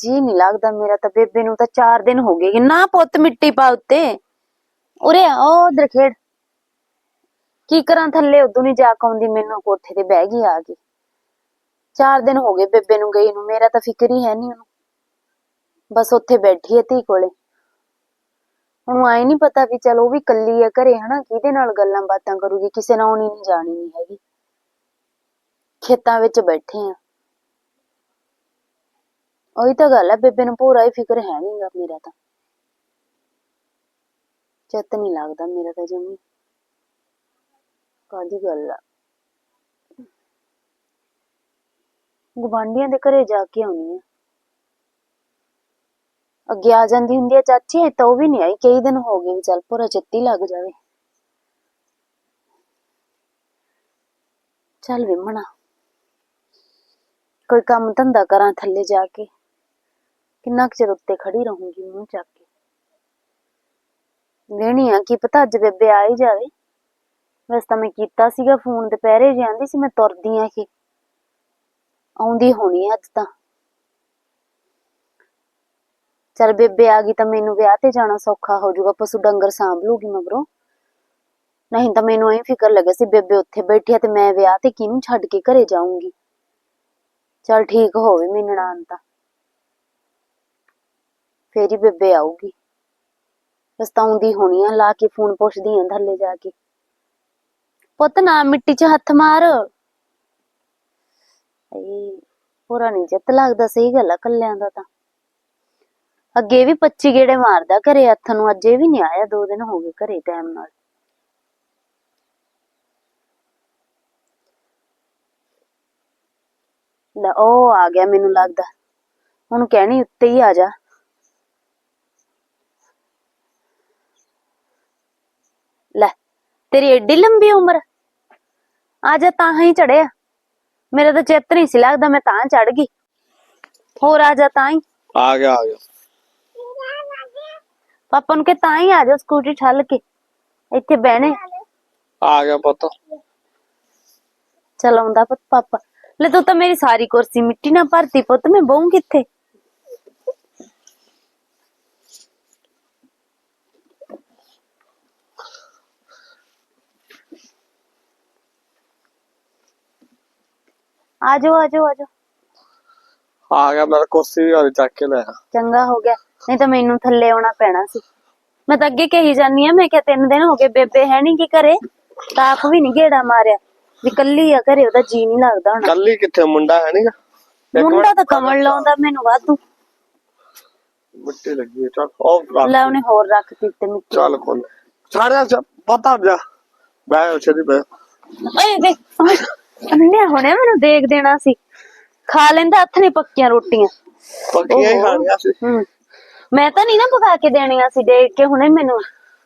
ਜੀ ਨਹੀਂ ਲੱਗਦਾ ਮੇਰਾ ਤਾਂ ਬੇਬੇ ਨੂੰ ਤਾਂ 4 ਦਿਨ ਹੋ ਗਏ ਨਾ ਪੁੱਤ ਮਿੱਟੀ ਪਾ ਉੱਤੇ। ਉਰੇ ਆ, ਉਹ ਉਧਰ ਕੀ ਕਰਾਂ ਥੱਲੇ ਉਦੋਂ ਨਹੀਂ ਜਾ ਕਾਉਂਦੀ ਮੈਨੂੰ ਕੋਠੇ ਤੇ ਬਹਿ ਗਈ ਆ ਕੇ। 4 ਦਿਨ ਹੋ ਗਏ ਬੇਬੇ ਨੂੰ ਗਈ ਨੂੰ, ਮੇਰਾ ਤਾਂ ਫਿਕਰ ਹੀ ਹੈ ਨਹੀਂ ਉਹਨੂੰ। ਬਸ ਉੱਥੇ ਬੈਠੀ ਹੈ ਧੀ ਕੋਲੇ। ਹੁਣ ਆਏ ਨਹੀਂ ਪਤਾ ਵੀ ਚਲ ਉਹ ਵੀ ਕੱਲੀ ਹੈ ਘਰੇ, ਹਨਾ? ਕਿਹਦੇ ਨਾਲ ਗੱਲਾਂ ਬਾਤਾਂ ਕਰੂਗੀ? ਕਿਸੇ ਨਾਲ ਆਉਣੀ ਨਹੀਂ ਜਾਣੀ ਨਹੀਂ ਹੈਗੀ। ਖੇਤਾਂ ਵਿੱਚ ਬੈਠੇ ਆ। ਉਹੀ ਤਾਂ ਗੱਲ ਹੈ ਬੇਬੇ ਨੂੰ ਪੂਰਾ ਹੀ ਫਿਕਰ ਹੈ ਨਹੀਂਗਾ ਮੇਰਾ ਤਾਂ। ਚਿੱਤ ਨਹੀਂ ਲੱਗਦਾ ਮੇਰਾ ਤਾਂ ਜਮੀ। ਕਾਦੀ ਗੱਲ ਆ? ਗੁਆਂਢੀਆਂ ਦੇ ਘਰੇ ਜਾ ਕੇ ਆਉਣੀ ਆ। ਅੱਗੇ ਆ ਜਾਂਦੀ ਹੁੰਦੀ ਆ ਚਾਚੀ ਤਾਂ ਉਹ ਵੀ ਨਹੀਂ ਆਈ, ਕਈ ਦਿਨ ਹੋ ਗਏ ਵੀ ਚੱਲ ਪੂਰਾ ਚਿੱਤੀ ਲੱਗ ਜਾਵੇ। ਚੱਲ ਵਿਮਣਾ ਕੋਈ ਕੰਮ ਧੰਦਾ ਕਰਾਂ ਥੱਲੇ ਜਾ ਕੇ। ਕਿੰਨਾ ਕੁ ਚਿਰ ਉੱਤੇ ਖੜੀ ਰਹੂੰਗੀ ਮੂੰਹ ਚੱਕ ਕੇ? ਵੇਣੀ ਆ, ਕੀ ਪਤਾ ਅੱਜ ਬੇਬੇ ਆ ਹੀ ਜਾਵੇ। ਵੈਸੇ ਤਾਂ ਮੈਂ ਕੀਤਾ ਸੀਗਾ ਫੋਨ, ਦੁਪਹਿਰੇ ਜਾਂਦੀ ਸੀ ਮੈਂ ਤੁਰਦੀ ਆ ਕਿ ਆਉਂਦੀ ਹੋਣੀ ਆ ਅੱਜ ਤਾਂ। ਚਲ ਬੇਬੇ ਆ ਗਈ ਤਾਂ ਮੈਨੂੰ ਵਿਆਹ ਤੇ ਜਾਣਾ ਸੌਖਾ ਹੋ ਜਾਊਗਾ, ਪਸ਼ੂ ਡੰਗਰ ਸਾਂਭ ਲੂਗੀ ਮਗਰੋਂ। ਨਹੀਂ ਤਾਂ ਮੈਨੂੰ ਐਂ ਫਿਕਰ ਲੱਗਾ ਸੀ, ਬੇਬੇ ਉੱਥੇ ਬੈਠੀ ਆ ਤੇ ਮੈਂ ਵਿਆਹ ਤੇ ਕਿਹਨੂੰ ਛੱਡ ਕੇ ਘਰੇ ਜਾਊਂਗੀ? ਚਲ ਠੀਕ ਹੋਵੇ ਮੈਨੂੰ ਨਾਨ ਤਾਂ। ਫੇਰ ਹੀ ਬੇਬੇ ਆਊਗੀ। ਬਸ ਤਾਂ ਆਉਂਦੀ ਹੋਣੀ ਆ, ਲਾ ਕੇ ਫੋਨ ਪੁੱਛਦੀ ਆ ਥੱਲੇ ਜਾ ਕੇ। ਪੁੱਤ ਨਾ ਮਿੱਟੀ 'ਚ ਹੱਥ ਮਾਰ। ਏ ਪੂਰਾ ਨਹੀਂ ਜਿੱਤ ਲੱਗਦਾ, ਸਹੀ ਗੱਲ ਆ ਕੱਲਿਆਂ ਦਾ ਤਾਂ। ਅੱਗੇ ਵੀ 25 ਗੇੜੇ ਮਾਰਦਾ ਘਰੇ ਹੱਥ ਨੂੰ, ਅੱਜ ਵੀ ਨਹੀਂ ਆਇਆ, ਦੋ ਦਿਨ ਹੋ ਗਏ ਘਰੇ ਟਾਈਮ ਨਾਲ। ਲੈ, ਉਹ ਆ ਗਿਆ ਮੈਨੂੰ ਲੱਗਦਾ। ਉਹਨੂੰ ਕਹਿਣੀ, ਉੱਤੇ ਹੀ ਆ ਜਾ ਲੈ ਤੇਰੀ ਏਡੀ ਲੰਬੀ ਉਮਰ। ਆ ਜਾ ਤਾਂ ਹੀ ਚੜਿਆ। ਮੇਰਾ ਤਾਂ ਚਿੱਤ ਨਹੀਂ ਸੀ ਲੱਗਦਾ ਮੈਂ ਤਾਂ ਚੜ ਗਈ। ਹੋਰ ਆ ਜਾ ਤਾਂ ਹੀ। ਆ ਗਿਆ ਆ ਗਿਆ। ਪਾਪਾ ਨੂੰ ਕਿ ਤਾਂ ਹੀ ਆ ਜਾ ਸਕੂਟੀ ਠੱਲ ਕੇ। ਇੱਥੇ ਬਹਿਣੇ। ਆ ਗਿਆ ਪੁੱਤ। ਚਲ ਆਉਂਦਾ ਪੁੱਤ ਪਾਪਾ। ਲੈ ਤੂੰ ਤਾਂ ਮੇਰੀ ਸਾਰੀ ਕੁਰਸੀ ਮਿੱਟੀ ਨਾਲ ਭਰਤੀ ਪੁੱਤ ਮੈਂ ਬਹੂੰ ਕਿੱਥੇ? ਆਜੋ ਆਜੋ ਆਜੋ। ਆ ਗਿਆ ਮੇਰਾ ਕੁਰਸੀ ਵੀ ਹਾਲੇ ਚੱਕ ਕੇ ਲੈ ਆ। ਚੰਗਾ ਹੋ ਗਿਆ। ਨਹੀਂ ਤਾਂ ਮੈਨੂੰ ਥੱਲੇ ਆਉਣਾ ਪੈਣਾ ਸੀ। ਮੈਂ ਤਾਂ ਅੱਗੇ ਕਹੀ ਜਾਨੀ ਆ ਮੈਂ ਕਿਹਾ ਤਿੰਨ ਦਿਨ ਹੋ ਗਏ ਬੇਬੇ ਹੈ ਨਹੀਂ ਕੀ ਘਰੇ। ਤਾਂ ਆਪ ਵੀ ਨਹੀਂ ਗੇੜਾ ਮਾਰਿਆ। ਵੀ ਕੱਲੀ ਆ ਘਰੇ ਉਹਦਾ ਜੀ ਨਹੀਂ ਲੱਗਦਾ ਹੁਣ। ਕੱਲੀ ਕਿੱਥੇ ਮੁੰਡਾ ਹੈ ਨਹੀਂਗਾ ਮੁੰਡਾ ਤਾਂ ਕਮਲ ਲਾਉਂਦਾ ਮੈਨੂੰ ਵਾਧੂ। ਮਿੱਟੀ ਲੱਗੀ ਹੈ, ਚੱਲ ਉਹ ਰੱਖ। ਲੈ ਉਹਨੇ ਹੋਰ ਰੱਖਤੀ ਤੇ ਮਿੱਟੀ। ਚੱਲ ਕੋਲ ਸਾਰੇ ਚ ਪਤਾ ਜਾ। ਬੈ ਛੇਦੀ ਬੈ ਓਏ ਵੇ ਅੰਨੇ ਹੁਣੇ ਮੈਨੂੰ ਦੇਖ ਦੇਣਾ ਸੀ। ਖਾ ਲੈਂਦਾ ਹੱਥ ਨੇ ਪੱਕੀਆਂ ਰੋਟੀਆਂ। ਪੱਕੀਆਂ ਹੀ ਓਹੋ। ਖਾਣੀਆਂ ਸੀ। ਹੂੰ। ਮੈਂ ਤਾਂ ਨਹੀਂ ਨਾ ਪਕਾ ਕੇ ਦੇਣੀਆਂ ਸੀ ਦੇਖ ਕੇ ਹੁਣੇ ਮੈਨੂੰ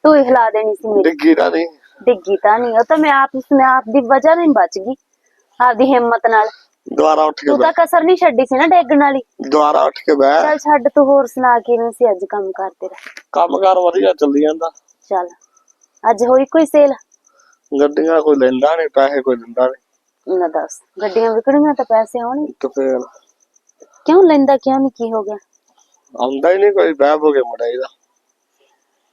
ਤੂੰ ਹੀ ਹਿਲਾ ਦੇਣੀ ਸੀ ਮੇਰੀ। ਡਿੱਗੀ ਨਾ ਨਹੀਂ। ਡਿੱਗੀ ਤਾਂ ਨਹੀਂ। ਉਹ ਤਾਂ ਮੈਂ ਆਪ ਮੈਂ ਆਪ ਦੀ ਵਜ੍ਹਾ ਨਾਲ ਹੀ ਬਚ ਗਈ ਆਪਦੀ ਹਿੰਮਤ ਨਾਲ। ਦੁਬਾਰਾ ਉੱਠ ਕੇ ਤੂੰ ਤਾਂ ਕਸਰ ਨਹੀਂ ਛੱਡੀ ਸੀ ਨਾ ਡੇਗਣ ਵਾਲੀ। ਦੁਬਾਰਾ ਉੱਠ ਕੇ ਬੈ ਚੱਲ ਛੱਡ ਤੂੰ ਹੋਰ ਸੁਣਾ ਕਿਵੇਂ ਸੀ ਅੱਜ ਕੰਮ ਕਰ ਤੇਰਾ? ਕੰਮ ਕਾਰ ਵਧੀਆ ਚੱਲੀ ਜਾਂਦਾ। ਚੱਲ। ਅੱਜ ਹੋਈ ਕੋਈ ਸੇਲ? ਗੱਡੀਆਂ ਕੋਈ ਲੈਂਦਾ ਨਹੀਂ ਪੈਸੇ ਕੋਈ ਦਿੰਦਾ ਨਹੀਂ ਨਾ ਦੱਸ? ਗੱਡੀਆਂ ਵਿਕਣੀਆਂ ਤਾਂ ਪੈਸੇ ਆਉਣਗੇ ਤੇ ਫੇਰ। ਕਿਉਂ ਲੈਂਦਾ ਕਿਉਂ ਨਹੀਂ ਕੀ ਹੋ ਗਿਆ? ਆਉਂਦਾ ਹੀ ਨਹੀਂ ਕੋਈ ਬਹਿ ਹੋ ਕੇ ਮੁੰਡਾ ਦਾ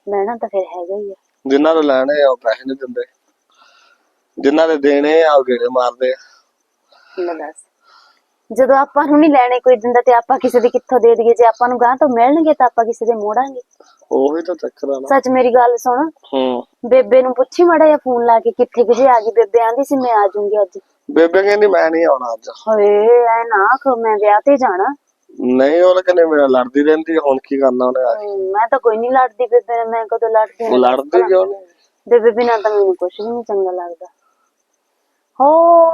ਲੈਣਾ ਤਾਂ ਫਿਰ ਹੈਗਾ ਹੀ ਆ। ਜਿਨ੍ਹਾਂ ਦੇ ਲੈਣੇ ਆ ਉਹ ਪੈਸੇ ਨਹੀਂ ਦਿੰਦੇ। ਜਿਨ੍ਹਾਂ ਦੇ ਦੇਣੇ ਆ ਉਹ ਗੇੜੇ ਮਾਰਦੇ ਆ। ਲੈ ਦੱਸ। ਜਦੋਂ ਆਪਾਂ ਨੂੰ ਨਹੀਂ ਲੈਣੇ ਕੋਈ ਦਿੰਦਾ ਤੇ ਆਪਾਂ ਕਿਸੇ ਦੇ ਕਿੱਥੋਂ ਦੇ ਦਈਏ? ਜੇ ਆਪਾਂ ਨੂੰ ਗਾਂ ਤੋਂ ਮਿਲਣਗੇ ਤਾਂ ਆਪਾਂ ਕਿਸੇ ਦੇ ਮੋੜਾਂਗੇ। ਉਹੀ ਤਾਂ ਚੱਕਰ ਆ ਨਾ। ਸੱਚ ਮੇਰੀ ਗੱਲ ਸੁਣ। ਹੂੰ। ਬੇਬੇ ਨੂੰ ਪੁੱਛੀ ਮੜਾ ਜਾਂ ਫੋਨ ਲਾ ਕੇ ਕਿੱਥੇ ਜੇ ਆ ਗਈ? ਬੇਬੇ ਆਂਦੀ ਸੀ ਮੈਂ ਆ ਜਾਊਂਗੀ ਅੱਜ। ਬੇਬੇ ਕਹਿੰਦੀ ਮੈਂ ਨਹੀਂ ਆਉਣਾ ਅੱਜ। ਹੋਏ ਐ ਨਾ ਆਖੋ ਮੈਂ ਵਿਆਹ ਤੇ ਜਾਣਾ। ਨਹੀਂ ਉਹ ਕਹਿੰਦੇ ਮੇਰਾ ਲੜਦੀ ਰਹਿੰਦੀ ਹੁਣ ਕੀ ਕਰਨਾ ਉਹਨੇ ਆ ਕੇ? ਮੈਂ ਤਾਂ ਕੋਈ ਨਹੀਂ ਲੜਦੀ ਬੇਬੇ ਨਾਲ ਮੈਂ ਕਦੋਂ ਲੜਦੀ ਉਹ ਹਾਂ ਲੜਦੀ ਕਿਉਂ ਨਹੀਂ? ਬੇਬੇ ਬਿਨਾਂ ਤਾਂ ਮੈਨੂੰ ਕੁਝ ਵੀ ਨਹੀਂ ਚੰਗਾ ਲੱਗਦਾ। ਹੋ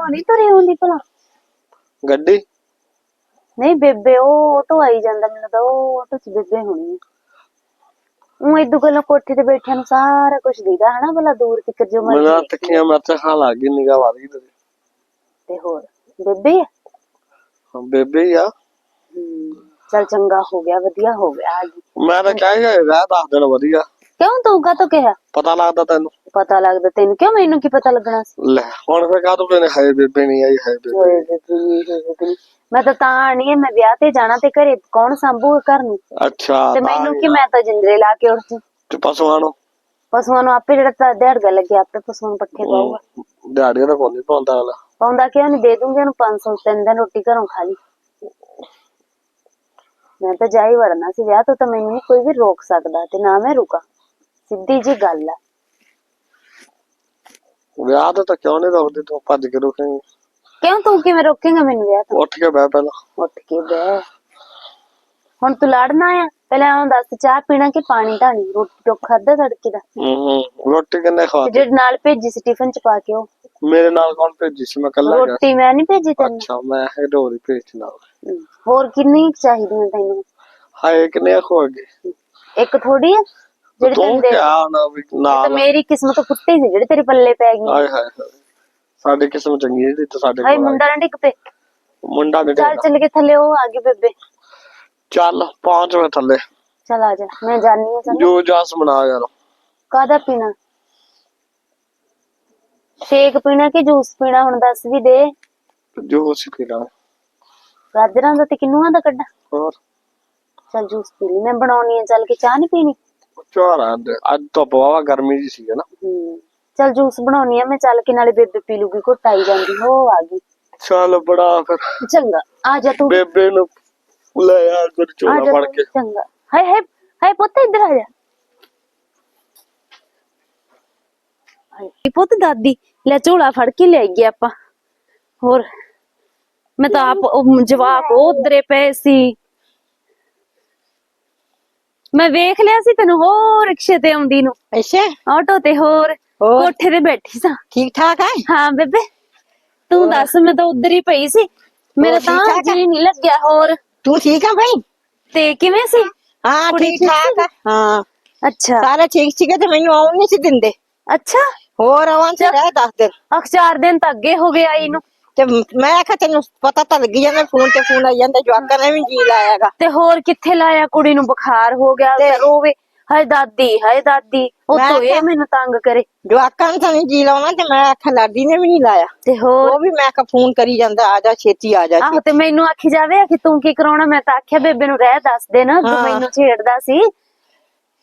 ਨਹੀਂ ਤੁਰੀ ਹੁੰਦੀ ਭਲਾ। ਗੱਡੀ? ਨਹੀਂ ਬੇਬੇ ਉਹ ਆਟੋ ਆਈ ਜਾਂਦਾ ਮੈਨੂੰ ਤਾਂ ਉਹ ਆਟੋ ਚ ਬੇਬੇ ਹੋਣੀ ਉਹ ਇਦੋਂ ਗੱਲੋਂ ਕੋਠੇ ਤੇ ਬੈਠਿਆਂ ਨੂੰ ਸਾਰਾ ਕੁਝ ਦੀਦਾ ਹਨਾ ਭਲਾ ਦੂਰ ਤੱਕ ਜੋ ਮੇਰਾ ਮਰਜ਼ੀ ਤਿੱਖੀਆਂ ਮਿਰਚਾਂ ਖਾਣ ਲੱਗ ਗਈ ਨਿਗਾਹ ਵੱਧ ਗਈ ਤੇਰੀ। ਤੇ ਹੋਰ। ਬੇਬੇ? ਆ ਹਾਂ, ਬੇਬੇ ਹੀ ਆ। ਚੱਲ ਚੰਗਾ ਹੋ ਗਿਆ ਵਧੀਆ ਹੋ ਗਿਆ। ਆ ਗਈ। ਮੈਂ ਤਾਂ ਕਹੇਗਾ ਰਹਿ ਦੱਸ ਦਿਨ ਵਧੀਆ। ਕਿਉਂ ਤੂੰ ਕਾ ਕਿਹਾ? ਪਤਾ ਲੱਗਦਾ ਤੈਨੂੰ। ਪਤਾ ਲੱਗਦਾ ਤੈਨੂੰ। ਕਿਉਂ ਮੈਨੂੰ ਕੀ ਪਤਾ ਲੱਗਣਾ ਸੀ? ਲੈ ਹੁਣ ਫੇਰ ਕਾਹ ਤੂੰ ਕਹਿੰਦੇ ਹਾਏ ਬੇਬੇ ਨਹੀਂ ਆਈ ਹਾਏ ਬੇਬੇ ਓਏ ਬੇਬੇ ਨੀ, ਓਏ ਬੇਬੇ ਨੀ। ਮੈਂ ਤਾਂ ਤਾਂ ਆਣੀ ਹੈ ਮੈਂ ਵਿਆਹ ਤੇ ਜਾਣਾ ਤੇ ਘਰੇ ਕੌਣ ਸੰਭੂਗਾ ਘਰ ਨੂੰ? ਅੱਛਾ ਤੇ ਤਾਂ ਮੈਨੂੰ ਕੀ। ਮੈਂ ਤਾਂ ਜਿੰਦਰੇ ਲਾ ਕੇ ਉੱਠ ਜੂ ਤੇ ਪਸ਼ੂਆਂ ਨੂੰ? ਪਸ਼ੂਆਂ ਨੂੰ ਆਪੇ ਜਿਹੜਾ ਤਾਂ ਦਿਹਾੜਗਾ ਲੱਗਿਆ ਆਪੇ ਪਸ਼ੂਆਂ ਨੂੰ ਪੱਠੇ ਪਾਊਗਾ। ਦਿਹਾੜੀਆਂ ਤਾਂ ਕੋਈ ਨਹੀਂ ਪਾਉਂਦਾ ਵਾਲਾ ਪਾਉਂਦਾ ਕਿਉਂ ਨਹੀਂ ਦੇ ਦੂੰਗੀ ਉਹਨੂੰ 500 ਤਿੰਨ ਦਿਨ ਰੋਟੀ ਘਰੋਂ ਖਾ ਲਈ। ਮੈਂ ਤਾਂ ਜਾਈ ਵੜਨਾ ਸੀ ਵਿਆਹ ਤੋਂ ਤਾਂ ਮੈਨੂੰ ਨੀ ਕੋਈ ਵੀ ਰੋਕ ਸਕਦਾ ਤੇ ਨਾ ਮੈਂ ਰੁਕਾਂ। ਸਿੱਧੀ ਜੀ ਗੱਲ ਆ। ਵਿਆਹ ਤੋਂ ਤਾਂ ਕਿਉਂ ਨਹੀਂ ਰੋਕਦੀ? ਤੂੰ ਭੱਜ ਕੇ ਰੁਕੇਂਗੀ। ਕਿਉਂ ਤੂੰ ਕਿਵੇਂ ਰੋਕੇਂਗਾ ਮੈਨੂੰ ਵਿਆਹ ਤੋਂ? ਉੱਠ ਕੇ ਬਹਿ ਪਹਿਲਾਂ। ਉੱਠ ਕੇ ਬਹਿ। ਹੁਣ ਤੂੰ ਲੜਨਾ ਆ ਪਹਿਲਾਂ ਉਹ ਦੱਸ ਚਾਹ ਪੀਣਾ ਕਿ ਪਾਣੀ ਢਾਣੀ? ਰੋਟੀ ਟੋਕ ਖਾਦਾ ਤੜਕੇ ਦਾ। ਹੂੰ ਰੋਟੀ ਕਿੰਨੇ ਤੇ ਖਵਾਤੀ ਜਿਹੜੇ ਨਾਲ ਭੇਜੀ ਸੀ ਟਿਫਨ ਚ ਪਾ ਕੇ ਉਹ। ਮੇਰੇ ਨਾਲ ਕੌਣ ਭੇਜੀ ਸੀ? ਮੈਂ ਕੱਲਾ ਗਿਆ ਰੋਟੀ ਮੈਂ ਨਹੀਂ ਭੇਜੀ ਤੈਨੂੰ? ਅੱਛਾ ਮੈਂ ਹਡੋਰੀ ਭੇਜ ਨਾਲ। ਹੋਰ ਕਿੰਨੀ ਚਾਹੀਦੀਆਂ ਤੈਨੂੰ? ਹਾਏ ਕਿੰਨੇ ਖੋ ਗਏ? ਇੱਕ ਥੋੜੀ ਆ ਜਿਹੜੀ ਤੂੰ ਤੈਨੂੰ ਦੇ ਕਿਆ ਨਾ ਵੀ ਤਾਂ ਨਾਲ ਮੇਰੀ ਕਿਸਮਤ ਫੁੱਟੀ ਸੀ ਜਿਹੜੇ ਤੇਰੇ ਪੱਲੇ ਪੈ ਗਈ। ਹਾਏ ਹਾਏ ਸਾਡੀ ਕਿਸਮ ਚੰਗੀ ਹੈ ਤੇ ਸਾਡੇ ਹਾਏ। ਮੁੰਡਾ ਨਾ ਡਿੱਗ ਪੇ ਮੁੰਡਾ ਨਹੀਂ ਚੱਲ ਚੱਲ ਕੇ ਥੱਲੇ ਉਹ ਆ ਗਈ ਬੇਬੇ। ਚੱਲ ਪਹੁੰਚ ਵੇ ਥੱਲੇ। ਚੱਲ ਆ ਜਾ ਮੈਂ ਜਾਣੀ ਚੱਲ। ਜੋ ਜਾਸ ਬਣਾ ਯਾਰ। ਕਾਹਦਾ ਪੀਣਾ? ਸ਼ੇਕ ਪੀਣਾ ਕਿ ਜੂਸ ਪੀਣਾ? ਹੁਣ ਦੱਸ ਵੀ ਦੇ। ਜੋ ਸੀ ਪੀਣਾ। ਗਾਜਰਾਂ ਦਾ ਤੇ ਕਿੰਨੂਆਂ ਦਾ ਕੱਢਾਂ? ਹੋਰ। ਚੱਲ ਜੂਸ ਪੀ ਲਈ। ਮੈਂ ਬਣਾਉਣੀ ਆ। ਚੱਲ ਕੇ ਚਾਹ ਨਹੀਂ ਪੀਣੀ? ਚਾਰਾ ਅੱਜ ਤੋਂ ਪਵਾਵਾ ਗਰਮੀ ਜੀ ਸੀ ਨਾ? ਹੂੰ। ਚੱਲ ਜੂਸ ਬਣਾਉਣੀ ਆ। ਮੈਂ ਚੱਲ ਕੇ ਨਾਲੇ ਬੇਬੇ ਪੀ ਲੂਗੀ। ਘੁੱਟ ਆਈ ਜਾਂਦੀ। ਹੋ ਆ ਗਈ। ਚੱਲ ਬੜਾ ਫਿਰ। ਚੰਗਾ। ਆ ਜਾ ਤੂੰ। ਬੇਬੇ ਨੂੰ ਲੈ ਯਾਰ ਗੁਰ ਆ ਚੋਲਾ ਫੜ ਕੇ। ਚੰਗਾ। ਹਾਏ ਹਾਏ ਹਾਏ ਪੁੱਤ ਇੱਧਰ ਆ ਜਾ। ਹਾਏ ਪੁੱਤ ਦਾਦੀ ਲੈ ਝੋਲਾ ਫੜ ਕੇ ਲੈ ਗਏ ਆਪਾਂ। ਹੋਰ ਮੈਂ ਤਾਂ ਆਪ ਜਵਾਕ ਉਧਰੇ ਪਏ ਸੀ। ਮੈਂ ਵੇਖ ਲਿਆ ਸੀ ਤੈਨੂੰ ਹੋਰ ਰਿਕਸ਼ੇ ਤੇ ਆਉਂਦੀ ਨੂੰ। ਅੱਛਾ। ਆਟੋ ਤੇ ਹੋਰ? ਕੋਠੇ ਤੇ ਬੈਠੀ ਸਾਂ। ਠੀਕ ਠਾਕ ਹੈ ਹਾਂ ਬੇਬੇ ਤੂੰ ਦੱਸ ਮੈਂ ਤਾਂ ਉਧਰ ਹੀ ਪਈ ਸੀ। ਮੇਰਾ ਠੀਕ ਤਾਂ ਠਾਕ ਆ? ਜੀ ਨਹੀਂ ਲੱਗਿਆ ਹੋਰ। ਤੂੰ ਠੀਕ ਹੈ ਭਾਈ ਤੇ ਕਿਵੇਂ ਸੀ? ਹਾਂ ਠੀਕ ਠੀਕ ਠਾਕ ਹੈ ਹਾਂ। ਅੱਛਾ। ਸਾਰੇ ਠੀਕ ਸੀਗੇ ਤੇ ਮੈਨੂੰ ਆਉਣ ਨਹੀਂ ਸੀ ਦਿੰਦੇ। ਅੱਛਾ। ਹੋਰ ਆਵਾਂ ਤੇ ਰਹਿ ਦੱਸ ਦਿਨ। ਅਖ ਚਾਰ ਦਿਨ ਤਾਂ ਅੱਗੇ ਹੋ ਗਏ ਆਈ ਨੂੰ। ਤੇ ਮੈਂ ਆਖਿਆ ਤੈਨੂੰ ਪਤਾ ਤਾਂ ਲੱਗੀ ਜਾਂਦਾ ਫੋਨ ਤੇ ਫੋਨ ਆਈ ਜਾਂਦਾ ਜਵਾਕਾਂ ਨੇ ਵੀ ਜੀ ਲਾਇਆਗਾ। ਤੇ ਹੋਰ ਕਿੱਥੇ ਲਾਇਆ ਕੁੜੀ ਨੂੰ ਬੁਖਾਰ ਹੋ ਗਿਆ ਤੇ ਰੋਵੇ ਹਾਏ ਦਾਦੀ ਹਾਏ ਦਾਦੀ ਉਹ ਮੈਂ ਤੋਂ ਇਹ ਕਿਹਾ- ਮੈਨੂੰ ਤੰਗ ਕਰੇ। ਜਵਾਕਾਂ ਨੇ ਤਾਂ ਨਹੀਂ ਜੀ ਲਾਉਣਾ ਤੇ ਮੈਂ ਆਖਿਆ ਲਾਡੀ ਨੇ ਵੀ ਨਹੀਂ ਲਾਇਆ। ਤੇ ਹੋਰ? ਉਹ ਵੀ ਮੈਂ ਆਖਿਆ ਫੋਨ ਕਰੀ ਜਾਂਦਾ ਆ ਜਾ ਛੇਤੀ ਆ ਜਾ ਆਹੋ ਤੇ ਮੈਨੂੰ ਆਖੀ ਜਾਵੇ ਕਿ ਤੂੰ ਕੀ ਕਰਾਉਣਾ ਮੈਂ ਤਾਂ ਆਖਿਆ ਬੇਬੇ ਨੂੰ ਰਹਿ ਦੱਸ ਦੇ ਨਾ ਤੂੰ ਹਾਂ। ਮੈਨੂੰ ਛੇੜਦਾ ਸੀ।